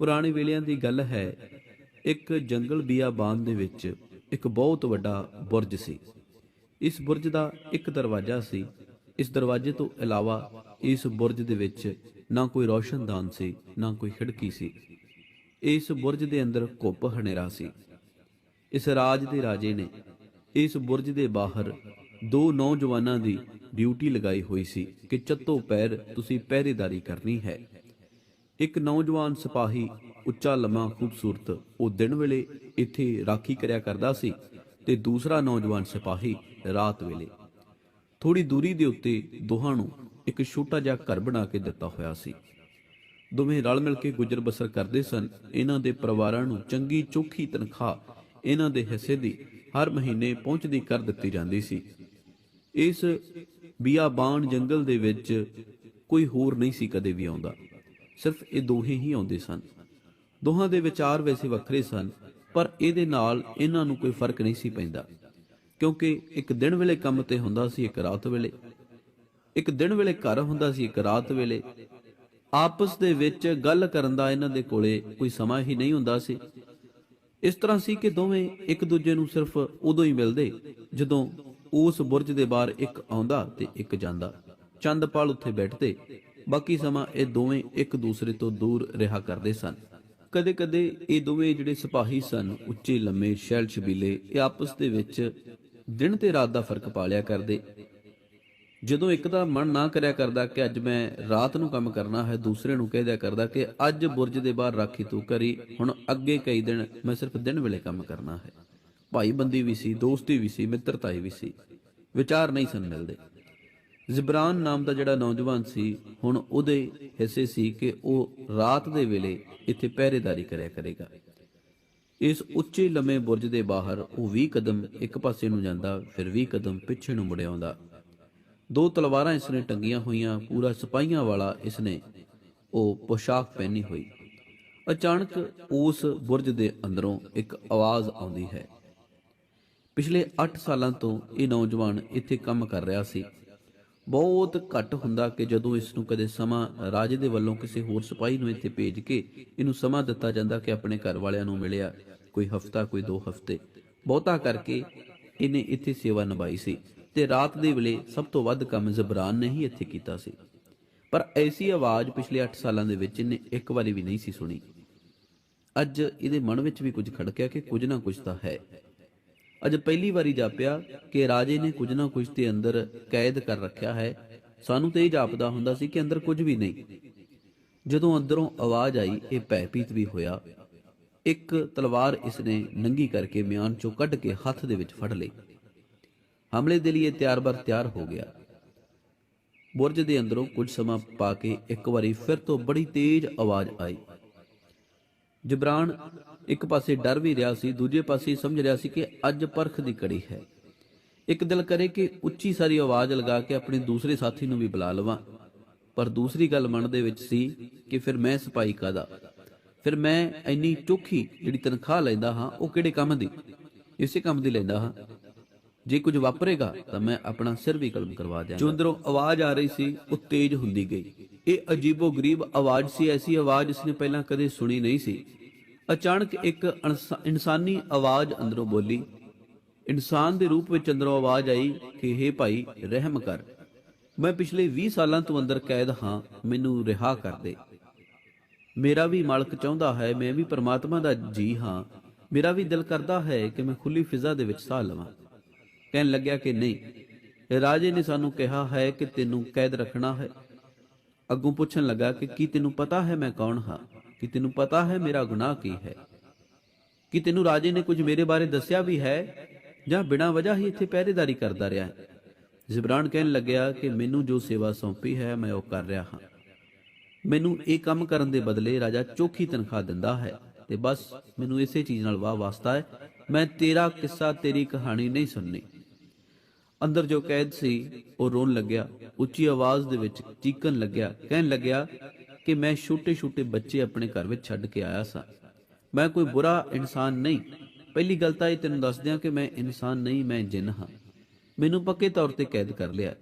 ਪੁਰਾਣੇ ਵੇਲਿਆਂ ਦੀ ਗੱਲ ਹੈ, ਇੱਕ ਜੰਗਲ ਬਿਆਬਾਨ ਦੇ ਵਿੱਚ ਇੱਕ ਬਹੁਤ ਵੱਡਾ ਬੁਰਜ ਸੀ। ਇਸ ਬੁਰਜ ਦਾ ਇੱਕ ਦਰਵਾਜ਼ਾ ਸੀ। ਇਸ ਦਰਵਾਜ਼ੇ ਤੋਂ ਇਲਾਵਾ ਇਸ ਬੁਰਜ ਦੇ ਵਿੱਚ ਨਾ ਕੋਈ ਰੌਸ਼ਨਦਾਨ ਸੀ, ਨਾ ਕੋਈ ਖਿੜਕੀ ਸੀ। ਇਸ ਬੁਰਜ ਦੇ ਅੰਦਰ ਘੁੱਪ ਹਨੇਰਾ ਸੀ। ਇਸ ਰਾਜ ਦੇ ਰਾਜੇ ਨੇ ਇਸ ਬੁਰਜ ਦੇ ਬਾਹਰ ਦੋ ਨੌਜਵਾਨਾਂ ਦੀ ਡਿਊਟੀ ਲਗਾਈ ਹੋਈ ਸੀ ਕਿ ਚੱਤੋ ਪੈਰ ਤੁਸੀਂ ਪਹਿਰੇਦਾਰੀ ਕਰਨੀ ਹੈ। ਇੱਕ ਨੌਜਵਾਨ ਸਿਪਾਹੀ ਉੱਚਾ ਲੰਮਾ ਖੂਬਸੂਰਤ, ਉਹ ਦਿਨ ਵੇਲੇ ਇੱਥੇ ਰਾਖੀ ਕਰਿਆ ਕਰਦਾ ਸੀ ਤੇ ਦੂਸਰਾ ਨੌਜਵਾਨ ਸਿਪਾਹੀ ਰਾਤ ਵੇਲੇ। ਥੋੜੀ ਦੂਰੀ ਦੇ ਉੱਤੇ ਦੋਹਾਂ ਨੂੰ ਇੱਕ ਛੋਟਾ ਜਿਹਾ ਘਰ ਬਣਾ ਕੇ ਦਿੱਤਾ ਹੋਇਆ ਸੀ। ਦੋਵੇਂ ਰਲ ਮਿਲ ਕੇ ਗੁਜ਼ਰ ਬਸਰ ਕਰਦੇ ਸਨ। ਇਹਨਾਂ ਦੇ ਪਰਿਵਾਰਾਂ ਨੂੰ ਚੰਗੀ ਚੋਖੀ ਤਨਖਾਹ ਇਹਨਾਂ ਦੇ ਹਿੱਸੇ ਦੀ ਹਰ ਮਹੀਨੇ ਪਹੁੰਚਦੀ ਕਰ ਦਿੱਤੀ ਜਾਂਦੀ ਸੀ। ਇਸ ਬੀਆਬਾਨ ਜੰਗਲ ਦੇ ਵਿੱਚ ਕੋਈ ਹੋਰ ਨਹੀਂ ਸੀ ਕਦੇ ਵੀ ਆਉਂਦਾ। ਸਿਰਫ ਇਹ ਦੋਹੇ ਹੀ ਆਉਂਦੇ ਸਨ। ਦੋਹਾਂ ਦੇ ਵਿਚਾਰ ਵੈਸੇ ਵੱਖਰੇ ਸਨ, ਪਰ ਇਹਦੇ ਨਾਲ ਇਹਨਾਂ ਨੂੰ ਕੋਈ ਫ਼ਰਕ ਨਹੀਂ ਸੀ ਪੈਂਦਾ, ਕਿਉਂਕਿ ਇੱਕ ਦਿਨ ਵੇਲੇ ਕੰਮ ਤੇ ਹੁੰਦਾ ਸੀ, ਇੱਕ ਰਾਤ ਵੇਲੇ। ਇੱਕ ਦਿਨ ਵੇਲੇ ਘਰ ਹੁੰਦਾ ਸੀ, ਇੱਕ ਰਾਤ ਵੇਲੇ। ਆਪਸ ਦੇ ਵਿੱਚ ਗੱਲ ਕਰਨ ਦਾ ਇਹਨਾਂ ਦੇ ਕੋਲੇ ਕੋਈ ਸਮਾਂ ਹੀ ਨਹੀਂ ਹੁੰਦਾ ਸੀ। ਇਸ ਤਰ੍ਹਾਂ ਸੀ ਕਿ ਦੋਵੇਂ ਇੱਕ ਦੂਜੇ ਨੂੰ ਸਿਰਫ ਉਦੋਂ ਹੀ ਮਿਲਦੇ, ਜਦੋਂ ਉਸ ਬੁਰਜ ਦੇ ਬਾਹਰ ਇੱਕ ਆਉਂਦਾ ਤੇ ਇੱਕ ਜਾਂਦਾ। ਚੰਦਪਾਲ ਉੱਥੇ ਬੈਠਦੇ ਬਾਕੀ ਸਮਾਂ ਇਹ ਦੋਵੇਂ ਇੱਕ ਦੂਸਰੇ ਤੋਂ ਦੂਰ ਰਿਹਾ ਕਰਦੇ ਸਨ। ਕਦੇ-ਕਦੇ ਇਹ ਦੋਵੇਂ ਜਿਹੜੇ ਸਿਪਾਹੀ ਸਨ, ਉੱਚੇ, ਲੰਮੇ, ਸ਼ੈਲ ਛਬੀਲੇ, ਇਹ ਆਪਸ ਦੇ ਵਿੱਚ ਦਿਨ ਤੇ ਰਾਤ ਦਾ ਫ਼ਰਕ ਪਾ ਲਿਆ ਕਰਦੇ। ਜਦੋਂ ਇੱਕ ਦਾ ਮਨ ਨਾ ਕਰਿਆ ਕਰਦਾ ਕਿ ਅੱਜ ਮੈਂ ਰਾਤ ਨੂੰ ਕੰਮ ਕਰਨਾ ਹੈ, ਦੂਸਰੇ ਨੂੰ ਕਹਿ ਦਿਆ ਕਰਦਾ ਕਿ ਅੱਜ ਬੁਰਜ ਦੇ ਬਾਹਰ ਰਾਖੀ ਤੂੰ ਕਰੀ, ਹੁਣ ਅੱਗੇ ਕਈ ਦਿਨ ਮੈਂ ਸਿਰਫ ਦਿਨ ਵੇਲੇ ਕੰਮ ਕਰਨਾ ਹੈ। ਭਾਈ ਬੰਦੀ ਵੀ ਸੀ, ਦੋਸਤੀ ਵੀ ਸੀ ਮਿੱਤਰਤਾਈ ਵੀ ਸੀ। ਵਿਚਾਰ ਨਹੀਂ ਸਨ ਮਿਲਦੇ। ਜ਼ਿਬਰਾਨ ਨਾਮ ਦਾ ਜਿਹੜਾ ਨੌਜਵਾਨ ਸੀ, ਹੁਣ ਉਹਦੇ ਹਿੱਸੇ ਸੀ ਕਿ ਉਹ ਰਾਤ ਦੇ ਵੇਲੇ ਇੱਥੇ ਪਹਿਰੇਦਾਰੀ ਕਰਿਆ ਕਰੇਗਾ। ਇਸ ਉੱਚੇ ਲੰਮੇ ਬੁਰਜ ਦੇ ਬਾਹਰ ਉਹ 20 ਕਦਮ ਇੱਕ ਪਾਸੇ ਨੂੰ ਜਾਂਦਾ, ਫਿਰ 20 ਕਦਮ ਪਿੱਛੇ ਨੂੰ ਮੁੜ ਆਉਂਦਾ। ਦੋ ਤਲਵਾਰਾਂ ਇਸਨੇ ਟੰਗੀਆਂ ਹੋਈਆਂ, ਪੂਰਾ ਸਿਪਾਹੀਆਂ ਵਾਲਾ ਇਸਨੇ ਉਹ ਪੋਸ਼ਾਕ ਪਹਿਨੀ ਹੋਈ। ਅਚਾਨਕ ਉਸ ਬੁਰਜ ਦੇ ਅੰਦਰੋਂ ਇੱਕ ਆਵਾਜ਼ ਆਉਂਦੀ ਹੈ। ਪਿਛਲੇ 8 ਸਾਲਾਂ ਤੋਂ ਇਹ ਨੌਜਵਾਨ ਇੱਥੇ ਕੰਮ ਕਰ ਰਿਹਾ ਸੀ। ਬਹੁਤ ਘੱਟ ਹੁੰਦਾ ਕਿ ਜਦੋਂ ਇਸ ਨੂੰ ਕਦੇ ਸਮਾਂ ਰਾਜੇ ਦੇ ਵੱਲੋਂ ਕਿਸੇ ਹੋਰ ਸਿਪਾਹੀ ਨੂੰ ਇੱਥੇ ਭੇਜ ਕੇ ਇਹਨੂੰ ਸਮਾਂ ਦਿੱਤਾ ਜਾਂਦਾ ਕਿ ਆਪਣੇ ਘਰ ਵਾਲਿਆਂ ਨੂੰ ਮਿਲਿਆ, ਕੋਈ ਹਫਤਾ, ਕੋਈ ਦੋ ਹਫ਼ਤੇ। ਬਹੁਤਾ ਕਰਕੇ ਇਹਨੇ ਇੱਥੇ ਸੇਵਾ ਨਿਭਾਈ ਸੀ ਤੇ ਰਾਤ ਦੇ ਵੇਲੇ ਸਭ ਤੋਂ ਵੱਧ ਕੰਮ ਜ਼ਬਰਾਨ ਨੇ ਹੀ ਇੱਥੇ ਕੀਤਾ ਸੀ। ਪਰ ਐਸੀ ਆਵਾਜ਼ ਪਿਛਲੇ 8 ਸਾਲਾਂ ਦੇ ਵਿੱਚ ਇਹਨੇ ਇੱਕ ਵਾਰੀ ਵੀ ਨਹੀਂ ਸੀ ਸੁਣੀ। ਅੱਜ ਇਹਦੇ ਮਨ ਵਿੱਚ ਵੀ ਕੁਝ ਖੜਕਿਆ ਕਿ ਕੁਝ ਨਾ ਕੁਝ ਤਾਂ ਹੈ। ਅੱਜ ਪਹਿਲੀ ਵਾਰੀ ਜਾਪਿਆ ਕਿ ਰਾਜੇ ਨੇ ਕੁਝ ਨਾ ਕੁਝ ਤੇ ਅੰਦਰ ਕੈਦ ਕਰ ਰੱਖਿਆ ਹੈ। ਸਾਨੂੰ ਤੇ ਇਹ ਜਾਪਦਾ ਹੁੰਦਾ ਸੀ ਕਿ ਅੰਦਰ ਕੁਝ ਵੀ ਨਹੀਂ। ਜਦੋਂ ਅੰਦਰੋਂ ਆਵਾਜ਼ ਆਈ, ਇਹ ਭੈਭੀਤ ਵੀ ਹੋਇਆ। ਇੱਕ ਤਲਵਾਰ ਇਸਨੇ ਨੰਗੀ ਕਰਕੇ ਮਿਆਨ ਚੋਂ ਕੱਢ ਕੇ ਹੱਥ ਦੇ ਵਿੱਚ ਫੜ ਲਈ। ਹਮਲੇ ਦੇ ਲਈ ਇਹ ਤਿਆਰ-ਬਰ ਤਿਆਰ ਹੋ ਗਿਆ। ਬੁਰਜ ਦੇ ਅੰਦਰੋਂ ਕੁਝ ਸਮਾਂ ਪਾ ਕੇ ਇੱਕ ਵਾਰੀ ਫਿਰ ਤੋਂ ਬੜੀ ਤੇਜ਼ ਆਵਾਜ਼ ਆਈ। ਜਬਰਾਨ ਇੱਕ ਪਾਸੇ ਡਰ ਵੀ ਰਿਹਾ ਸੀ, ਦੂਜੇ ਪਾਸੇ ਸਮਝ ਰਿਹਾ ਸੀ ਕਿ ਅੱਜ ਪਰਖ ਦੀ ਕੜੀ ਹੈ। ਇੱਕ ਦਿਲ ਕਰੇ ਕਿ ਉੱਚੀ ਸਾਰੀ ਆਵਾਜ਼ ਲਗਾ ਕੇ ਆਪਣੇ ਦੂਸਰੇ ਸਾਥੀ ਨੂੰ ਵੀ ਬੁਲਾ ਲਵਾਂ। ਪਰ ਦੂਸਰੀ ਗੱਲ ਮਨ ਦੇ ਵਿੱਚ ਸੀ ਕਿ ਫਿਰ ਮੈਂ ਸਿਪਾਹੀ ਕਾਦਾ ਫਿਰ ਮੈਂ ਇੰਨੀ ਚੋਖੀ ਜਿਹੜੀ ਤਨਖਾਹ ਲੈਂਦਾ ਹਾਂ, ਉਹ ਕਿਹੜੇ ਕੰਮ ਦੀ? ਇਸੇ ਕੰਮ ਦੀ ਲੈਂਦਾ ਹਾਂ। ਜੇ ਕੁਝ ਵਾਪਰੇਗਾ, ਤਾਂ ਮੈਂ ਆਪਣਾ ਸਿਰ ਵੀ ਕਲਮ ਕਰਵਾ ਦਿਆਂਗਾ। ਜੋ ਅੰਦਰੋਂ ਆਵਾਜ਼ ਆ ਰਹੀ ਸੀ, ਉਹ ਤੇਜ਼ ਹੁੰਦੀ ਗਈ। ਇਹ ਅਜੀਬੋ ਗਰੀਬ ਆਵਾਜ਼ ਸੀ, ਐਸੀ ਆਵਾਜ਼ ਇਸਨੇ ਪਹਿਲਾਂ ਕਦੇ ਸੁਣੀ ਨਹੀਂ ਸੀ। ਅਚਾਨਕ ਇੱਕ ਅਣਸਾ- ਇਨਸਾਨੀ ਆਵਾਜ਼ ਅੰਦਰੋਂ ਬੋਲੀ। ਇਨਸਾਨ ਦੇ ਰੂਪ ਵਿੱਚ ਅੰਦਰੋਂ ਆਵਾਜ਼ ਆਈ ਕਿ, ਹੇ ਭਾਈ, ਰਹਿਮ ਕਰ। ਮੈਂ ਪਿਛਲੇ 20 ਸਾਲਾਂ ਤੋਂ ਅੰਦਰ ਕੈਦ ਹਾਂ, ਮੈਨੂੰ ਰਿਹਾ ਕਰ ਦੇ। ਮੇਰਾ ਵੀ ਮਾਲਕ ਚਾਹੁੰਦਾ ਹੈ, ਮੈਂ ਵੀ ਪਰਮਾਤਮਾ ਦਾ ਜੀ ਹਾਂ। ਮੇਰਾ ਵੀ ਦਿਲ ਕਰਦਾ ਹੈ ਕਿ ਮੈਂ ਖੁੱਲੀ ਫਿਜ਼ਾ ਦੇ ਵਿੱਚ ਸਾਹ ਲਵਾਂ। ਕਹਿਣ ਲੱਗਿਆ ਕਿ, ਨਹੀਂ, ਰਾਜੇ ਨੇ ਸਾਨੂੰ ਕਿਹਾ ਹੈ ਕਿ ਤੈਨੂੰ ਕੈਦ ਰੱਖਣਾ ਹੈ। ਅੱਗੋਂ ਪੁੱਛਣ ਲੱਗਾ ਕਿ, ਕੀ ਤੈਨੂੰ ਪਤਾ ਹੈ ਮੈਂ ਕੌਣ ਹਾਂ? ਕਿ ਤੈਨੂੰ ਪਤਾ ਹੈ ਮੇਰਾ ਗੁਨਾਹ ਕੀ ਹੈ? ਕਿ ਤੈਨੂੰ ਰਾਜੇ ਨੇ ਕੁਝ ਮੇਰੇ ਬਾਰੇ ਦੱਸਿਆ ਵੀ ਹੈ ਜਾਂ ਬਿਨਾਂ ਵਜ੍ਹਾ ਹੀ ਇੱਥੇ ਪਹਿਰੇਦਾਰੀ ਕਰਦਾ ਰਿਹਾ ਹੈ? ਜ਼ਿਬਰਾਨ ਕਹਿਣ ਲੱਗਿਆ ਕਿ ਮੈਨੂੰ ਜੋ ਸੇਵਾ ਸੌਂਪੀ ਹੈ ਮੈਂ ਉਹ ਕਰ ਰਿਹਾ ਹਾਂ। ਮੈਨੂੰ ਇਹ ਕੰਮ ਕਰਨ ਦੇ ਬਦਲੇ ਰਾਜਾ ਚੋਖੀ ਤਨਖਾਹ ਦਿੰਦਾ ਹੈ ਤੇ ਬਸ ਮੈਨੂੰ ਇਸੇ ਚੀਜ਼ ਨਾਲ ਵਾਹ ਵਾਸਤਾ ਹੈ। ਮੈਂ ਤੇਰਾ ਕਿੱਸਾ, ਤੇਰੀ ਕਹਾਣੀ ਨਹੀਂ ਸੁਣਨੀ। ਅੰਦਰ ਜੋ ਕੈਦ ਸੀ, ਉਹ ਰੋਣ ਲੱਗਿਆ, ਉੱਚੀ ਆਵਾਜ਼ ਦੇ ਵਿੱਚ ਚੀਕਣ ਲੱਗਿਆ, ਕਹਿਣ ਲੱਗਿਆ ਕਿ ਮੈਂ ਛੋਟੇ-ਛੋਟੇ ਬੱਚੇ ਆਪਣੇ ਘਰ ਵਿੱਚ ਛੱਡ ਕੇ ਆਇਆ ਸਾਂ। ਮੈਂ ਕੋਈ ਬੁਰਾ ਇਨਸਾਨ ਨਹੀਂ। ਪਹਿਲੀ ਗੱਲ ਤਾਂ ਇਹ ਤੈਨੂੰ ਦੱਸ ਦਿਆਂ ਕਿ ਮੈਂ ਇਨਸਾਨ ਨਹੀਂ, ਮੈਂ ਜਿੰਨ ਹਾਂ। ਮੈਨੂੰ ਪੱਕੇ ਤੌਰ ਤੇ ਕੈਦ ਕਰ ਲਿਆ।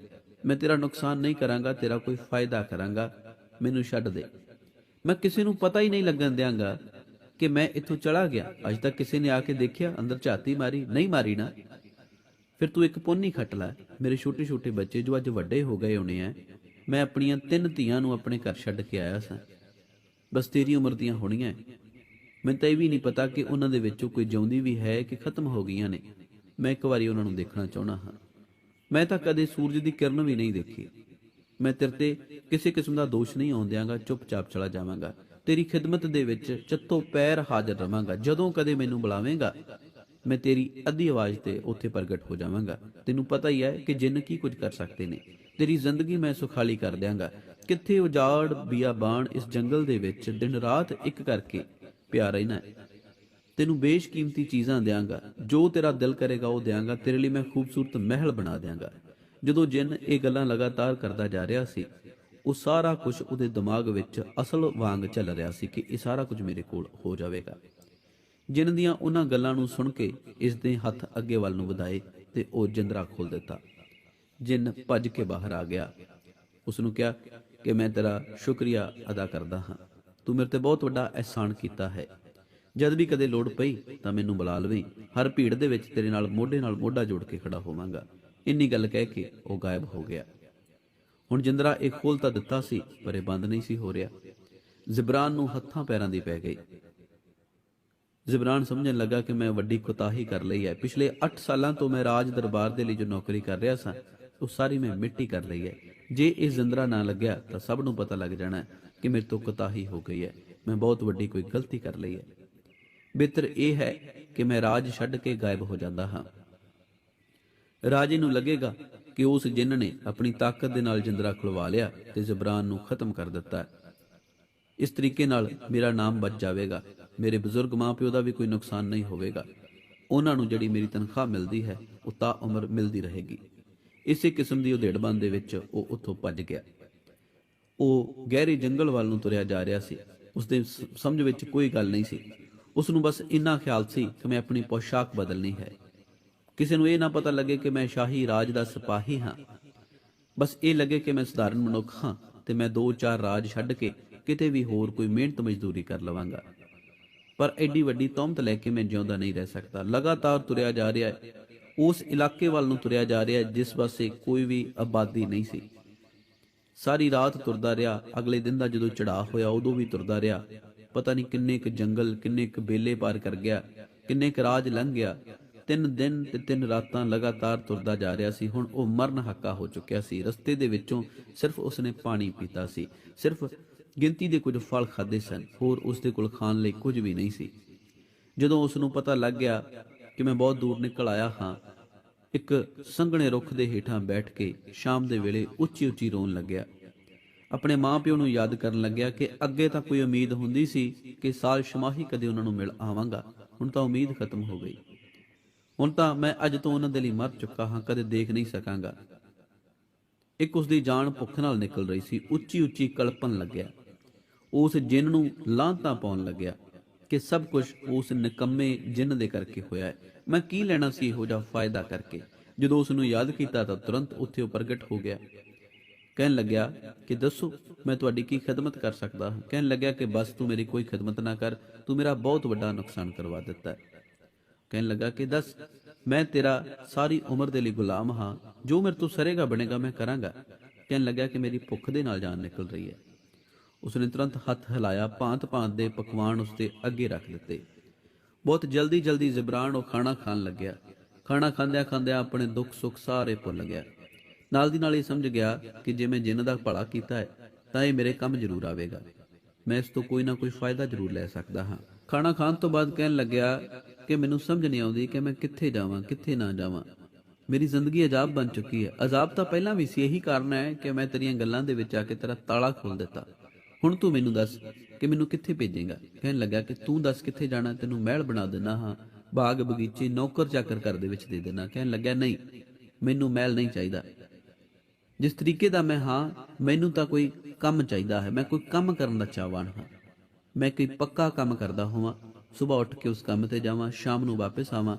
ਮੈਂ ਤੇਰਾ ਨੁਕਸਾਨ ਨਹੀਂ ਕਰਾਂਗਾ, ਤੇਰਾ ਕੋਈ ਫਾਇਦਾ ਕਰਾਂਗਾ। ਮੈਨੂੰ ਛੱਡ ਦੇ। ਮੈਂ ਕਿਸੇ ਨੂੰ ਪਤਾ ਹੀ ਨਹੀਂ ਲੱਗਣ ਦਿਆਂਗਾ ਕਿ ਮੈਂ ਇੱਥੋਂ ਚਲਾ ਗਿਆ। ਅੱਜ ਤੱਕ ਕਿਸੇ ਨੇ ਆ ਕੇ ਦੇਖਿਆ, ਅੰਦਰ ਝਾਤੀ ਮਾਰੀ, ਨਹੀਂ ਮਾਰੀ ਨਾ। ਫਿਰ ਤੂੰ ਇੱਕ ਪੁੰਨੀ ਖੱਟ ਲੈ। ਮੇਰੇ ਛੋਟੇ ਛੋਟੇ ਬੱਚੇ ਜੋ ਅੱਜ ਵੱਡੇ ਹੋ ਗਏ ਹੋਣੇ ਆ ਮੈਂ ਆਪਣੀਆਂ ਤਿੰਨ ਧੀਆਂ ਨੂੰ ਆਪਣੇ ਘਰ ਛੱਡ ਕੇ ਆਇਆ ਸਾਂ। ਬਸ ਤੇਰੀ ਉਮਰ ਦੀਆਂ ਹੋਣੀਆਂ ਮੈਨੂੰ ਤਾਂ ਇਹ ਵੀ ਨਹੀਂ ਪਤਾ ਕਿ ਉਹਨਾਂ ਦੇ ਵਿੱਚੋਂ ਕੋਈ ਜਿਉਂਦੀ ਵੀ ਹੈ ਕਿ ਖਤਮ ਹੋ ਗਈਆਂ ਨੇ। ਮੈਂ ਇੱਕ ਵਾਰੀ ਉਹਨਾਂ ਨੂੰ ਦੇਖਣਾ ਚਾਹੁੰਦਾ ਹਾਂ। ਮੈਂ ਤਾਂ ਕਦੇ ਸੂਰਜ ਦੀ ਕਿਰਨ ਵੀ ਨਹੀਂ ਦੇਖੀ। ਮੈਂ ਤੇਰੇ ਤੇ ਕਿਸੇ ਕਿਸਮ ਦਾ ਦੋਸ਼ ਨਹੀਂ ਆਉਂਦਿਆਂਗਾ, ਚੁੱਪਚਾਪ ਚਲਾ ਜਾਵਾਂਗਾ। ਤੇਰੀ ਖਿਦਮਤ ਦੇ ਵਿੱਚ ਚੱਤੋ ਪੈਰ ਹਾਜ਼ਰ ਰਵਾਂਗਾ। ਜਦੋਂ ਕਦੇ ਮੈਨੂੰ ਬੁਲਾਵੇਂਗਾ, ਮੈਂ ਤੇਰੀ ਅੱਧੀ ਆਵਾਜ਼ ਤੇ ਉੱਥੇ ਪ੍ਰਗਟ ਹੋ ਜਾਵਾਂਗਾ। ਤੈਨੂੰ ਪਤਾ ਹੀ ਹੈ ਕਿ ਜਿੰਨ ਕੀ ਕੁਝ ਕਰ ਸਕਦੇ ਨੇ। ਤੇਰੀ ਜ਼ਿੰਦਗੀ ਮੈਂ ਸੁਖਾਲੀ ਕਰ ਦਿਆਂਗਾ। ਕਿੱਥੇ ਉਜਾੜ ਬਿਆਬਾਨ ਇਸ ਜੰਗਲ ਦੇ ਵਿੱਚ ਦਿਨ ਰਾਤ ਇੱਕ ਕਰਕੇ ਪਿਆ ਰਹਿਣਾ ਤੈਨੂੰ ਬੇਸ਼ਕੀਮਤੀ ਚੀਜ਼ਾਂ ਦਿਆਂਗਾ। ਜੋ ਤੇਰਾ ਦਿਲ ਕਰੇਗਾ ਉਹ ਦਿਆਂਗਾ। ਤੇਰੇ ਲਈ ਮੈਂ ਖੂਬਸੂਰਤ ਮਹਿਲ ਬਣਾ ਦਿਆਂਗਾ। ਜਦੋਂ ਜਿੰਨ ਇਹ ਗੱਲਾਂ ਲਗਾਤਾਰ ਕਰਦਾ ਜਾ ਰਿਹਾ ਸੀ, ਉਹ ਸਾਰਾ ਕੁਝ ਉਹਦੇ ਦਿਮਾਗ ਵਿੱਚ ਅਸਲ ਵਾਂਗ ਚੱਲ ਰਿਹਾ ਸੀ ਕਿ ਇਹ ਸਾਰਾ ਕੁਝ ਮੇਰੇ ਕੋਲ ਹੋ ਜਾਵੇਗਾ। ਜਿਨ ਦੀਆਂ ਉਹਨਾਂ ਗੱਲਾਂ ਨੂੰ ਸੁਣ ਕੇ ਇਸ ਦੇ ਹੱਥ ਅੱਗੇ ਵੱਲ ਨੂੰ ਵਧਾਏ ਤੇ ਉਹ ਜਿੰਦਰਾ ਖੋਲ ਦਿੱਤਾ। ਜਿੰਨ ਭੱਜ ਕੇ ਬਾਹਰ ਆ ਗਿਆ। ਉਸ ਨੂੰ ਕਿਹਾ ਕਿ ਮੈਂ ਤੇਰਾ ਸ਼ੁਕਰੀਆ ਅਦਾ ਕਰਦਾ ਹਾਂ। ਤੂੰ ਮੇਰੇ ਤੇ ਬਹੁਤ ਵੱਡਾ ਅਹਿਸਾਨ ਕੀਤਾ ਹੈ। ਜਦ ਵੀ ਕਦੇ ਲੋੜ ਪਈ ਤਾਂ ਮੈਨੂੰ ਬੁਲਾ ਲਵੇਂ। ਹਰ ਭੀੜ ਦੇ ਵਿੱਚ ਤੇਰੇ ਨਾਲ ਮੋਢੇ ਨਾਲ ਮੋਢਾ ਜੋੜ ਕੇ ਖੜਾ ਹੋਵਾਂਗਾ। ਇੰਨੀ ਗੱਲ ਕਹਿ ਕੇ ਉਹ ਗਾਇਬ ਹੋ ਗਿਆ। ਹੁਣ ਜਿੰਦਰਾ ਇਹ ਖੋਲ ਤਾਂ ਦਿੱਤਾ ਸੀ, ਪਰ ਇਹ ਬੰਦ ਨਹੀਂ ਸੀ ਹੋ ਰਿਹਾ। ਜ਼ਿਬਰਾਨ ਨੂੰ ਹੱਥਾਂ ਪੈਰਾਂ ਦੀ ਪੈ ਗਈ। ਜ਼ਿਬਰਾਨ ਸਮਝਣ ਲੱਗਾ ਕਿ ਮੈਂ ਵੱਡੀ ਕੁਤਾਹੀ ਕਰ ਲਈ ਹੈ। ਪਿਛਲੇ 8 ਸਾਲਾਂ ਤੋਂ ਮੈਂ ਰਾਜ ਦਰਬਾਰ ਦੇ ਲਈ ਜੋ ਨੌਕਰੀ ਕਰ ਰਿਹਾ ਸਾਂ ਉਹ ਸਾਰੀ ਮੈਂ ਮਿੱਟੀ ਕਰ ਲਈ ਹੈ। ਜੇ ਇਹ ਜ਼ਿੰਦਰਾ ਨਾ ਲੱਗਿਆ, ਤਾਂ ਸਭ ਨੂੰ ਪਤਾ ਲੱਗ ਜਾਣਾ ਕਿ ਮੇਰੇ ਤੋਂ ਕੁਤਾਹੀ ਹੋ ਗਈ ਹੈ। ਮੈਂ ਬਹੁਤ ਵੱਡੀ ਕੋਈ ਗਲਤੀ ਕਰ ਲਈ ਹੈ। ਬਿਹਤਰ ਇਹ ਹੈ ਕਿ ਮੈਂ ਰਾਜ ਛੱਡ ਕੇ ਗਾਇਬ ਹੋ ਜਾਂਦਾ ਹਾਂ। ਰਾਜੇ ਨੂੰ ਲੱਗੇਗਾ ਕਿ ਉਸ ਜਿੰਨ ਨੇ ਆਪਣੀ ਤਾਕਤ ਦੇ ਨਾਲ ਜਿੰਦਰਾ ਖੁਲਵਾ ਲਿਆ ਤੇ ਜ਼ਬਰਾਨ ਨੂੰ ਖਤਮ ਕਰ ਦਿੱਤਾ ਇਸ ਤਰੀਕੇ ਨਾਲ ਮੇਰਾ ਨਾਮ ਬਚ ਜਾਵੇਗਾ। ਮੇਰੇ ਬਜ਼ੁਰਗ ਮਾਪਿਓ ਦਾ ਵੀ ਕੋਈ ਨੁਕਸਾਨ ਨਹੀਂ ਹੋਵੇਗਾ। ਉਹਨਾਂ ਨੂੰ ਜਿਹੜੀ ਮੇਰੀ ਤਨਖਾਹ ਮਿਲਦੀ ਹੈ, ਉਹ ਤਾਂ ਉਮਰ ਮਿਲਦੀ ਰਹੇਗੀ। ਇਸੇ ਕਿਸਮ ਦੀ ਉਧੇੜਬੰਦ ਦੇ ਵਿੱਚ ਉਹ ਉੱਥੋਂ ਭੱਜ ਗਿਆ। ਉਹ ਗਹਿਰੇ ਜੰਗਲ ਵੱਲ ਨੂੰ ਤੁਰਿਆ ਜਾ ਰਿਹਾ ਸੀ। ਉਸ ਦੇ ਸਮਝ ਵਿੱਚ ਕੋਈ ਗੱਲ ਨਹੀਂ ਸੀ। ਉਸ ਨੂੰ ਬਸ ਇੰਨਾ ਖਿਆਲ ਸੀ ਕਿ ਮੈਂ ਆਪਣੀ ਪੋਸ਼ਾਕ ਬਦਲਣੀ ਹੈ। ਕਿਸੇ ਨੂੰ ਇਹ ਨਾ ਪਤਾ ਲੱਗੇ ਕਿ ਮੈਂ ਸ਼ਾਹੀ ਰਾਜ ਦਾ ਸਿਪਾਹੀ ਹਾਂ। ਬਸ ਇਹ ਲੱਗੇ ਕਿ ਮੈਂ ਸਧਾਰਨ ਮਨੁੱਖ ਹਾਂ ਤੇ ਮੈਂ ਦੋ ਚਾਰ ਰਾਜ ਛੱਡ ਕੇ ਕਿਤੇ ਵੀ ਹੋਰ ਕੋਈ ਮਿਹਨਤ ਮਜ਼ਦੂਰੀ ਕਰ ਲਵਾਂਗਾ। ਪਰ ਐਡੀ ਵੱਡੀ ਤੌਮਤ ਲੈ ਕੇ ਮੈਂ ਜਿਉਂਦਾ ਨਹੀਂ ਰਹਿ ਸਕਦਾ। ਲਗਾਤਾਰ ਤੁਰਿਆ ਜਾ ਰਿਹਾ ਹੈ। ਉਸ ਇਲਾਕੇ ਵੱਲ ਨੂੰ ਤੁਰਿਆ ਜਾ ਰਿਹਾ ਜਿਸ ਪਾਸੇ ਕੋਈ ਵੀ ਆਬਾਦੀ ਨਹੀਂ ਸੀ। ਸਾਰੀ ਰਾਤ ਤੁਰਦਾ ਰਿਹਾ, ਅਗਲੇ ਦਿਨ ਦਾ ਜਦੋਂ ਚੜਾਅ ਹੋਇਆ ਉਦੋਂ ਵੀ ਤੁਰਦਾ ਰਿਹਾ। ਪਤਾ ਨਹੀਂ ਕਿੰਨੇ ਕੁ ਜੰਗਲ, ਕਿੰਨੇ ਕੁ ਬੇਲੇ ਪਾਰ ਕਰ ਗਿਆ, ਕਿੰਨੇ ਕੁ ਰਾਜ ਲੰਘ ਗਿਆ। ਤਿੰਨ ਦਿਨ ਤੇ ਤਿੰਨ ਰਾਤਾਂ ਲਗਾਤਾਰ ਤੁਰਦਾ ਜਾ ਰਿਹਾ ਸੀ। ਹੁਣ ਉਹ ਮਰਨ ਹੱਕਾ ਹੋ ਚੁੱਕਿਆ ਸੀ। ਰਸਤੇ ਦੇ ਵਿੱਚੋਂ ਸਿਰਫ ਉਸਨੇ ਪਾਣੀ ਪੀਤਾ ਸੀ। ਸਿਰਫ ਗਿਣਤੀ ਦੇ ਕੁਝ ਫਲ ਖਾਦੇ ਸਨ। ਹੋਰ ਉਸ ਦੇ ਕੋਲ ਖਾਣ ਲਈ ਕੁਝ ਵੀ ਨਹੀਂ ਸੀ। ਜਦੋਂ ਉਸ ਨੂੰ ਪਤਾ ਲੱਗ ਗਿਆ ਕਿ ਮੈਂ ਬਹੁਤ ਦੂਰ ਨਿਕਲ ਆਇਆ ਹਾਂ। ਇੱਕ ਸੰਘਣੇ ਰੁੱਖ ਦੇ ਹੇਠਾਂ ਬੈਠ ਕੇ ਸ਼ਾਮ ਦੇ ਵੇਲੇ ਉੱਚੀ ਉੱਚੀ ਰੋਣ ਲੱਗਿਆ। ਆਪਣੇ ਮਾਪਿਓ ਨੂੰ ਯਾਦ ਕਰਨ ਲੱਗਿਆ ਕਿ ਅੱਗੇ ਤਾਂ ਕੋਈ ਉਮੀਦ ਹੁੰਦੀ ਸੀ ਕਿ ਸਾਲ ਸ਼ਮਾਹੀ ਕਦੇ ਉਹਨਾਂ ਨੂੰ ਮਿਲ ਆਵਾਂਗਾ। ਹੁਣ ਤਾਂ ਉਮੀਦ ਖਤਮ ਹੋ ਗਈ। ਹੁਣ ਤਾਂ ਮੈਂ ਅੱਜ ਤੋਂ ਉਹਨਾਂ ਦੇ ਲਈ ਮਰ ਚੁੱਕਾ ਹਾਂ, ਕਦੇ ਦੇਖ ਨਹੀਂ ਸਕਾਂਗਾ। ਇੱਕ ਉਸ ਦੀ ਜਾਨ ਭੁੱਖ ਨਾਲ ਨਿਕਲ ਰਹੀ ਸੀ। ਉੱਚੀ ਉੱਚੀ ਕਲਪਨ ਲੱਗਿਆ। ਉਸ ਜਿੰਨ ਨੂੰ ਲਾਂਤਾਂ ਪਾਉਣ ਲੱਗਿਆ। ਕਿ ਸਭ ਕੁਝ ਉਸ ਨਿਕੰਮੇ ਜਿੰਨ ਦੇ ਕਰਕੇ ਹੋਇਆ ਹੈ। ਮੈਂ ਕੀ ਲੈਣਾ ਸੀ ਇਹੋ ਜਿਹਾ ਫਾਇਦਾ ਕਰਕੇ? ਜਦੋਂ ਉਸ ਨੂੰ ਯਾਦ ਕੀਤਾ ਤਾਂ ਤੁਰੰਤ ਉੱਥੇ ਉਹ ਪ੍ਰਗਟ ਹੋ ਗਿਆ। ਕਹਿਣ ਲੱਗਿਆ ਕਿ ਦੱਸੋ, ਮੈਂ ਤੁਹਾਡੀ ਕੀ ਖਿਦਮਤ ਕਰ ਸਕਦਾ ਹਾਂ? ਕਹਿਣ ਲੱਗਿਆ ਕਿ ਬਸ, ਤੂੰ ਮੇਰੀ ਕੋਈ ਖਿਦਮਤ ਨਾ ਕਰ, ਤੂੰ ਮੇਰਾ ਬਹੁਤ ਵੱਡਾ ਨੁਕਸਾਨ ਕਰਵਾ ਦਿੱਤਾ ਹੈ। ਕਹਿਣ ਲੱਗਾ ਕਿ ਦੱਸ, ਮੈਂ ਤੇਰਾ ਸਾਰੀ ਉਮਰ ਦੇ ਲਈ ਗੁਲਾਮ ਹਾਂ। ਜੋ ਮੇਰੇ ਤੋਂ ਸਰੇਗਾ ਬਣੇਗਾ, ਮੈਂ ਕਰਾਂਗਾ। ਕਹਿਣ ਲੱਗਾ ਕਿ ਮੇਰੀ ਭੁੱਖ ਦੇ ਨਾਲ ਜਾਨ ਨਿਕਲ ਰਹੀ ਹੈ। ਉਸਨੇ ਤੁਰੰਤ ਹੱਥ ਹਿਲਾਇਆ, ਭਾਂਤ-ਭਾਂਤ ਦੇ ਪਕਵਾਨ ਉਸਦੇ ਅੱਗੇ ਰੱਖ ਦਿੱਤੇ। ਬਹੁਤ ਜਲਦੀ ਜਲਦੀ ਜ਼ਬਰਾਨ ਉਹ ਖਾਣਾ ਖਾਣ ਲੱਗਿਆ। ਖਾਣਾ ਖਾਂਦਿਆਂ ਖਾਂਦਿਆਂ ਆਪਣੇ ਦੁੱਖ ਸੁੱਖ ਸਾਰੇ ਭੁੱਲ ਗਿਆ। ਨਾਲ ਦੀ ਨਾਲ ਇਹ ਸਮਝ ਗਿਆ ਕਿ ਜੇ ਮੈਂ ਜਿੰਨ ਦਾ ਭਲਾ ਕੀਤਾ ਹੈ, ਤਾਂ ਇਹ ਮੇਰੇ ਕੰਮ ਜ਼ਰੂਰ ਆਵੇਗਾ। ਮੈਂ ਇਸ ਤੋਂ ਕੋਈ ਨਾ ਕੋਈ ਫਾਇਦਾ ਜ਼ਰੂਰ ਲੈ ਸਕਦਾ ਹਾਂ। ਖਾਣਾ ਖਾਣ ਤੋਂ ਬਾਅਦ ਕਹਿਣ ਲੱਗਿਆ ਕਿ ਮੈਨੂੰ ਸਮਝ ਨਹੀਂ ਆਉਂਦੀ ਕਿ ਮੈਂ ਕਿੱਥੇ ਜਾਵਾਂ, ਕਿੱਥੇ ਨਾ ਜਾਵਾਂ। ਮੇਰੀ ਜ਼ਿੰਦਗੀ ਅਜ਼ਾਬ ਬਣ ਚੁੱਕੀ ਹੈ। ਅਜ਼ਾਬ ਤਾਂ ਪਹਿਲਾਂ ਵੀ ਸੀ। ਇਹੀ ਕਾਰਨ ਹੈ ਕਿ ਮੈਂ ਤੇਰੀਆਂ ਗੱਲਾਂ ਦੇ ਵਿੱਚ ਆ ਕੇ ਤੇਰਾ ਤਾਲਾ ਖੋਲ ਦਿੱਤਾ। ਹੁਣ ਤੂੰ ਮੈਨੂੰ ਦੱਸ ਕਿ ਮੈਨੂੰ ਕਿੱਥੇ ਭੇਜੇਗਾ? ਕਹਿਣ ਲੱਗਾ ਕਿ ਤੂੰ ਦੱਸ ਕਿੱਥੇ ਜਾਣਾ, ਤੈਨੂੰ ਮਹਿਲ ਬਣਾ ਦੇਣਾ ਹਾਂ, ਬਾਗ ਬਗੀਚੇ, ਨੌਕਰ ਚਾਕਰ ਘਰ ਦੇ ਵਿੱਚ ਦੇ ਦੇਣਾ ਕਹਿਣ ਲੱਗਾ, ਨਹੀਂ, ਮੈਨੂੰ ਮਹਿਲ ਨਹੀਂ ਚਾਹੀਦਾ। ਜਿਸ ਤਰੀਕੇ ਦਾ ਮੈਂ ਹਾਂ, ਮੈਨੂੰ ਤਾਂ ਕੋਈ ਕੰਮ ਚਾਹੀਦਾ ਹੈ। ਮੈਂ ਕੋਈ ਕੰਮ ਕਰਨ ਦਾ ਚਾਹਵਾਨ ਹਾਂ। ਮੈਂ ਕੋਈ ਪੱਕਾ ਕੰਮ ਕਰਦਾ ਹੋਵਾਂ। ਸਵੇਰ ਉੱਠ ਕੇ ਉਸ ਕੰਮ ਤੇ ਜਾਵਾਂ, ਸ਼ਾਮ ਨੂੰ ਵਾਪਸ ਆਵਾਂ।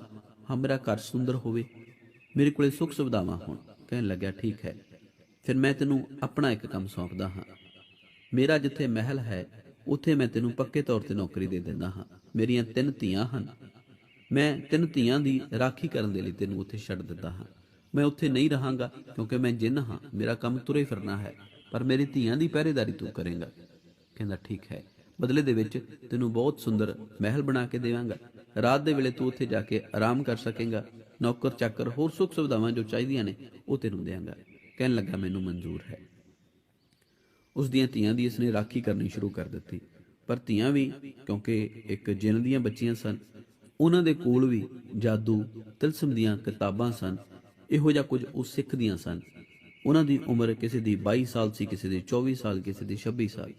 ਹਾਂ, ਮੇਰਾ ਘਰ ਸੁੰਦਰ ਹੋਵੇ। ਮੇਰੇ ਕੋਲੇ ਸੁੱਖ ਸੁਵਿਧਾਵਾਂ ਹੋਣ। ਕਹਿਣ ਲੱਗਿਆ ਠੀਕ ਹੈ। ਫਿਰ ਮੈਂ ਤੈਨੂੰ ਆਪਣਾ ਇੱਕ ਕੰਮ ਸੌਂਪਦਾ ਹਾਂ। ਮੇਰਾ ਜਿੱਥੇ ਮਹਿਲ ਹੈ, ਉੱਥੇ ਮੈਂ ਤੈਨੂੰ ਪੱਕੇ ਤੌਰ ਤੇ ਨੌਕਰੀ ਦੇ ਦਿੰਦਾ ਹਾਂ। ਮੇਰੀਆਂ ਤਿੰਨ ਧੀਆਂ ਹਨ। ਮੈਂ ਤਿੰਨ ਧੀਆਂ ਦੀ ਰਾਖੀ ਕਰਨ ਦੇ ਲਈ ਤੈਨੂੰ ਉੱਥੇ ਛੱਡ ਦਿੰਦਾ ਹਾਂ। ਮੈਂ ਉੱਥੇ ਨਹੀਂ ਰਹਾਂਗਾ, ਕਿਉਂਕਿ ਮੈਂ ਜਿੰਨ ਹਾਂ, ਮੇਰਾ ਕੰਮ ਤੁਰੇ ਫਿਰਨਾ ਹੈ, ਪਰ ਮੇਰੀ ਧੀਆਂ ਦੀ ਪਹਿਰੇਦਾਰੀ ਤੂੰ ਕਰੇਂਗਾ। ਕਹਿੰਦਾ, ਠੀਕ ਹੈ, ਬਦਲੇ ਦੇ ਵਿੱਚ ਤੈਨੂੰ ਬਹੁਤ ਸੁੰਦਰ ਮਹਿਲ ਬਣਾ ਕੇ ਦੇਵਾਂਗਾ। ਰਾਤ ਦੇ ਵੇਲੇ ਤੂੰ ਉੱਥੇ ਜਾ ਕੇ ਆਰਾਮ ਕਰ ਸਕੇਂਗਾ। ਨੌਕਰ ਚਾਕਰ ਹੋਰ ਸੁੱਖ ਸੁਵਿਧਾਵਾਂ ਜੋ ਚਾਹੀਦੀਆਂ ਨੇ, ਉਹ ਤੈਨੂੰ ਦੇਵਾਂਗਾ। ਕਹਿਣ ਲੱਗਾ, ਮੈਨੂੰ ਮਨਜ਼ੂਰ ਹੈ। ਉਸ ਦੀਆਂ ਧੀਆਂ ਦੀ ਇਸਨੇ ਰਾਖੀ ਕਰਨੀ ਸ਼ੁਰੂ ਕਰ ਦਿੱਤੀ। ਪਰ ਧੀਆਂ ਵੀ, ਕਿਉਂਕਿ ਇੱਕ ਜਿੰਨ ਦੀਆਂ ਬੱਚੀਆਂ ਸਨ, ਉਹਨਾਂ ਦੇ ਕੋਲ ਵੀ ਜਾਦੂ, ਤਿਲਸਮ ਦੀਆਂ ਕਿਤਾਬਾਂ ਸਨ, ਇਹੋ ਜਿਹਾ ਕੁਝ ਉਹ ਸਿੱਖਦੀਆਂ ਸਨ। ਉਹਨਾਂ ਦੀ ਉਮਰ ਕਿਸੇ ਦੀ 22 ਸਾਲ ਸੀ, ਕਿਸੇ ਦੀ 24 ਸਾਲ, ਕਿਸੇ ਦੀ 26 ਸਾਲ।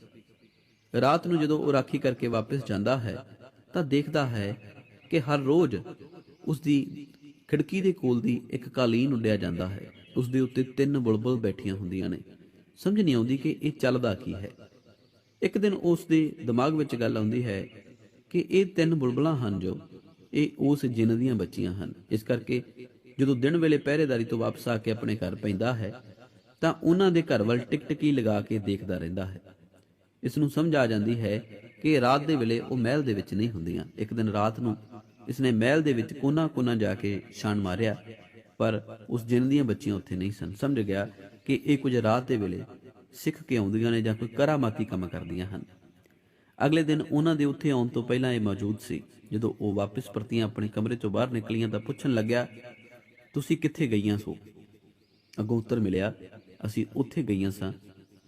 ਰਾਤ ਨੂੰ ਜਦੋਂ ਉਹ ਰਾਖੀ ਕਰਕੇ ਵਾਪਸ ਜਾਂਦਾ ਹੈ, ਤਾਂ ਦੇਖਦਾ ਹੈ ਕਿ ਹਰ ਰੋਜ਼ ਉਸ ਦੀ ਖਿੜਕੀ ਦੇ ਕੋਲ ਦੀ ਇੱਕ ਕਾਲੀਨ ਉੱਡਿਆ ਜਾਂਦਾ ਹੈ। ਉਸ ਦੇ ਉੱਤੇ ਤਿੰਨ ਬੁਲਬੁਲ ਬੈਠੀਆਂ ਹੁੰਦੀਆਂ ਨੇ। ਸਮਝ ਨਹੀਂ ਆਉਂਦੀ ਕਿ ਇਹ ਚੱਲਦਾ ਕੀ ਹੈ। ਇੱਕ ਦਿਨ ਉਸ ਦੇ ਦਿਮਾਗ ਵਿੱਚ ਗੱਲ ਆਉਂਦੀ ਹੈ ਕਿ ਇਹ ਤਿੰਨ ਬੁਲਬੁਲਾਂ ਹਨ ਜੋ, ਇਹ ਉਸ ਜਿੰਨ ਦੀਆਂ ਬੱਚੀਆਂ ਹਨ। ਇਸ ਕਰਕੇ ਜਦੋਂ ਦਿਨ ਵੇਲੇ ਪਹਿਰੇਦਾਰੀ ਤੋਂ ਵਾਪਸ ਆ ਕੇ ਆਪਣੇ ਘਰ ਪੈਂਦਾ ਹੈ, ਤਾਂ ਉਹਨਾਂ ਦੇ ਘਰ ਵੱਲ ਟਿਕਟਕੀ ਲਗਾ ਕੇ ਦੇਖਦਾ ਰਹਿੰਦਾ ਹੈ। ਇਸ ਨੂੰ ਸਮਝ ਆ ਜਾਂਦੀ ਹੈ ਕਿ ਰਾਤ ਦੇ ਵੇਲੇ ਉਹ ਮਹਿਲ ਦੇ ਵਿੱਚ ਨਹੀਂ ਹੁੰਦੀਆਂ। ਇੱਕ ਦਿਨ ਰਾਤ ਨੂੰ ਇਸਨੇ ਮਹਿਲ ਦੇ ਵਿੱਚ ਕੋਨਾ-ਕੋਨਾ ਜਾ ਕੇ ਛਾਣ ਮਾਰਿਆ, ਪਰ ਉਸ ਜਿੰਨ ਦੀਆਂ ਬੱਚੀਆਂ ਉੱਥੇ ਨਹੀਂ ਸਨ। ਸਮਝ ਗਿਆ ਕਿ ਇਹ ਕੁਝ ਰਾਤ ਦੇ ਵੇਲੇ ਸਿੱਖ ਕੇ ਆਉਂਦੀਆਂ ਨੇ ਜਾਂ ਕੋਈ ਕਰਾਮਾਤੀ ਕੰਮ ਕਰਦੀਆਂ ਹਨ। ਅਗਲੇ ਦਿਨ ਉਹਨਾਂ ਦੇ ਉੱਥੇ ਆਉਣ ਤੋਂ ਪਹਿਲਾਂ ਇਹ ਮੌਜੂਦ ਸੀ। ਜਦੋਂ ਉਹ ਵਾਪਸ ਪਰਤੀਆਂ ਆਪਣੇ ਕਮਰੇ ਤੋਂ ਬਾਹਰ ਨਿਕਲੀਆਂ ਤਾਂ ਪੁੱਛਣ ਲੱਗਿਆ, ਤੁਸੀਂ ਕਿੱਥੇ ਗਈਆਂ ਸੋ? ਅੱਗੋਂ ਉੱਤਰ ਮਿਲਿਆ, ਅਸੀਂ ਉੱਥੇ ਗਈਆਂ ਸਾਂ,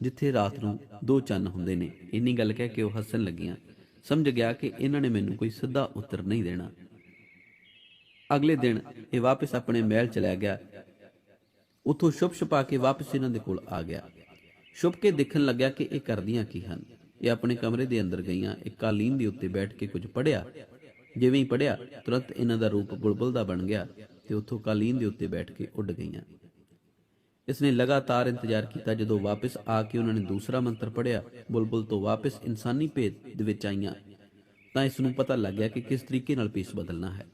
ਜਿੱਥੇ ਰਾਤ ਨੂੰ ਦੋ ਚੰਨ ਹੁੰਦੇ ਨੇ। ਇੰਨੀ ਗੱਲ ਕਹਿ ਕੇ ਉਹ ਹੱਸਣ ਲੱਗੀਆਂ। ਸਮਝ ਗਿਆ ਕਿ ਇਹਨਾਂ ਨੇ ਮੈਨੂੰ ਕੋਈ ਸਿੱਧਾ ਉੱਤਰ ਨਹੀਂ ਦੇਣਾ। ਅਗਲੇ ਦਿਨ ਇਹ ਵਾਪਸ ਆਪਣੇ ਮਹਿਲ ਚਲਾ ਗਿਆ। ਉਥੋਂ ਸ਼ੁਭ ਛੁਪਾ ਕੇ ਵਾਪਸ ਇਹਨਾਂ ਦੇ ਕੋਲ ਆ ਗਿਆ। ਛੁਪ ਕੇ ਦੇਖਣ ਲੱਗਿਆ ਕਿ ਇਹ ਕਰਦੀਆਂ ਕੀ ਹਨ। ਇਹ ਆਪਣੇ ਕਮਰੇ ਦੇ ਅੰਦਰ ਗਈਆਂ, ਇੱਕ ਕਾਲੀਨ ਦੇ ਉੱਤੇ ਬੈਠ ਕੇ ਕੁਝ ਪੜਿਆ ਜਿਵੇਂ ਹੀ ਪੜਿਆ ਤੁਰੰਤ ਇਹਨਾਂ ਦਾ ਰੂਪ ਬੁਲਬੁਲ ਦਾ ਬਣ ਗਿਆ ਤੇ ਉਥੋਂ ਕਾਲੀਨ ਦੇ ਉੱਤੇ ਬੈਠ ਕੇ ਉੱਡ ਗਈਆਂ। ਇਸਨੇ ਲਗਾਤਾਰ ਇੰਤਜ਼ਾਰ ਕੀਤਾ ਜਦੋਂ ਵਾਪਸ ਆ ਕੇ ਉਹਨਾਂ ਨੇ ਦੂਸਰਾ ਮੰਤਰ ਪੜਿਆ ਬੁਲਬੁਲ ਤੋਂ ਵਾਪਸ ਇਨਸਾਨੀ ਭੇਦ ਦੇ ਵਿੱਚ ਆਈਆਂ। ਤਾਂ ਇਸ ਨੂੰ ਪਤਾ ਲੱਗ ਗਿਆ ਕਿ ਕਿਸ ਤਰੀਕੇ ਨਾਲ ਪੇਸ਼ ਬਦਲਣਾ ਹੈ।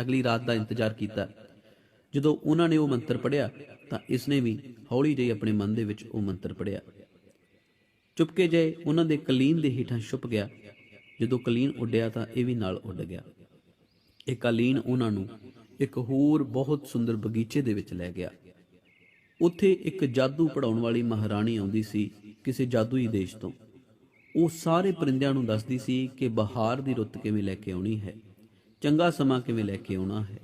ਅਗਲੀ ਰਾਤ ਦਾ ਇੰਤਜ਼ਾਰ ਕੀਤਾ। ਜਦੋਂ ਉਹਨਾਂ ਨੇ ਉਹ ਮੰਤਰ ਪੜਿਆ ਤਾਂ ਇਸਨੇ ਵੀ ਹੌਲੀ ਜਿਹੀ ਆਪਣੇ ਮਨ ਦੇ ਵਿੱਚ ਉਹ ਮੰਤਰ ਪੜਿਆ ਚੁਪਕੇ ਜੇ ਉਹਨਾਂ ਦੇ ਕਲੀਨ ਦੇ ਹੇਠਾਂ ਛੁਪ ਗਿਆ। ਜਦੋਂ ਕਲੀਨ ਉੱਡਿਆ, ਤਾਂ ਇਹ ਵੀ ਨਾਲ ਉੱਡ ਗਿਆ। ਇਹ ਕਾਲੀਨ ਉਹਨਾਂ ਨੂੰ ਇੱਕ ਹੋਰ ਬਹੁਤ ਸੁੰਦਰ ਬਗੀਚੇ ਦੇ ਵਿੱਚ ਲੈ ਗਿਆ। ਉੱਥੇ ਇੱਕ ਜਾਦੂ ਪੜਾਉਣ ਵਾਲੀ ਮਹਾਰਾਣੀ ਆਉਂਦੀ ਸੀ ਕਿਸੇ ਜਾਦੂਈ ਦੇਸ਼ ਤੋਂ। ਉਹ ਸਾਰੇ ਪਰਿੰਦਿਆਂ ਨੂੰ ਦੱਸਦੀ ਸੀ ਕਿ ਬਹਾਰ ਦੀ ਰੁੱਤ ਕਿਵੇਂ ਲੈ ਕੇ ਆਉਣੀ ਹੈ, ਚੰਗਾ ਸਮਾਂ ਕਿਵੇਂ ਲੈ ਕੇ ਆਉਣਾ ਹੈ।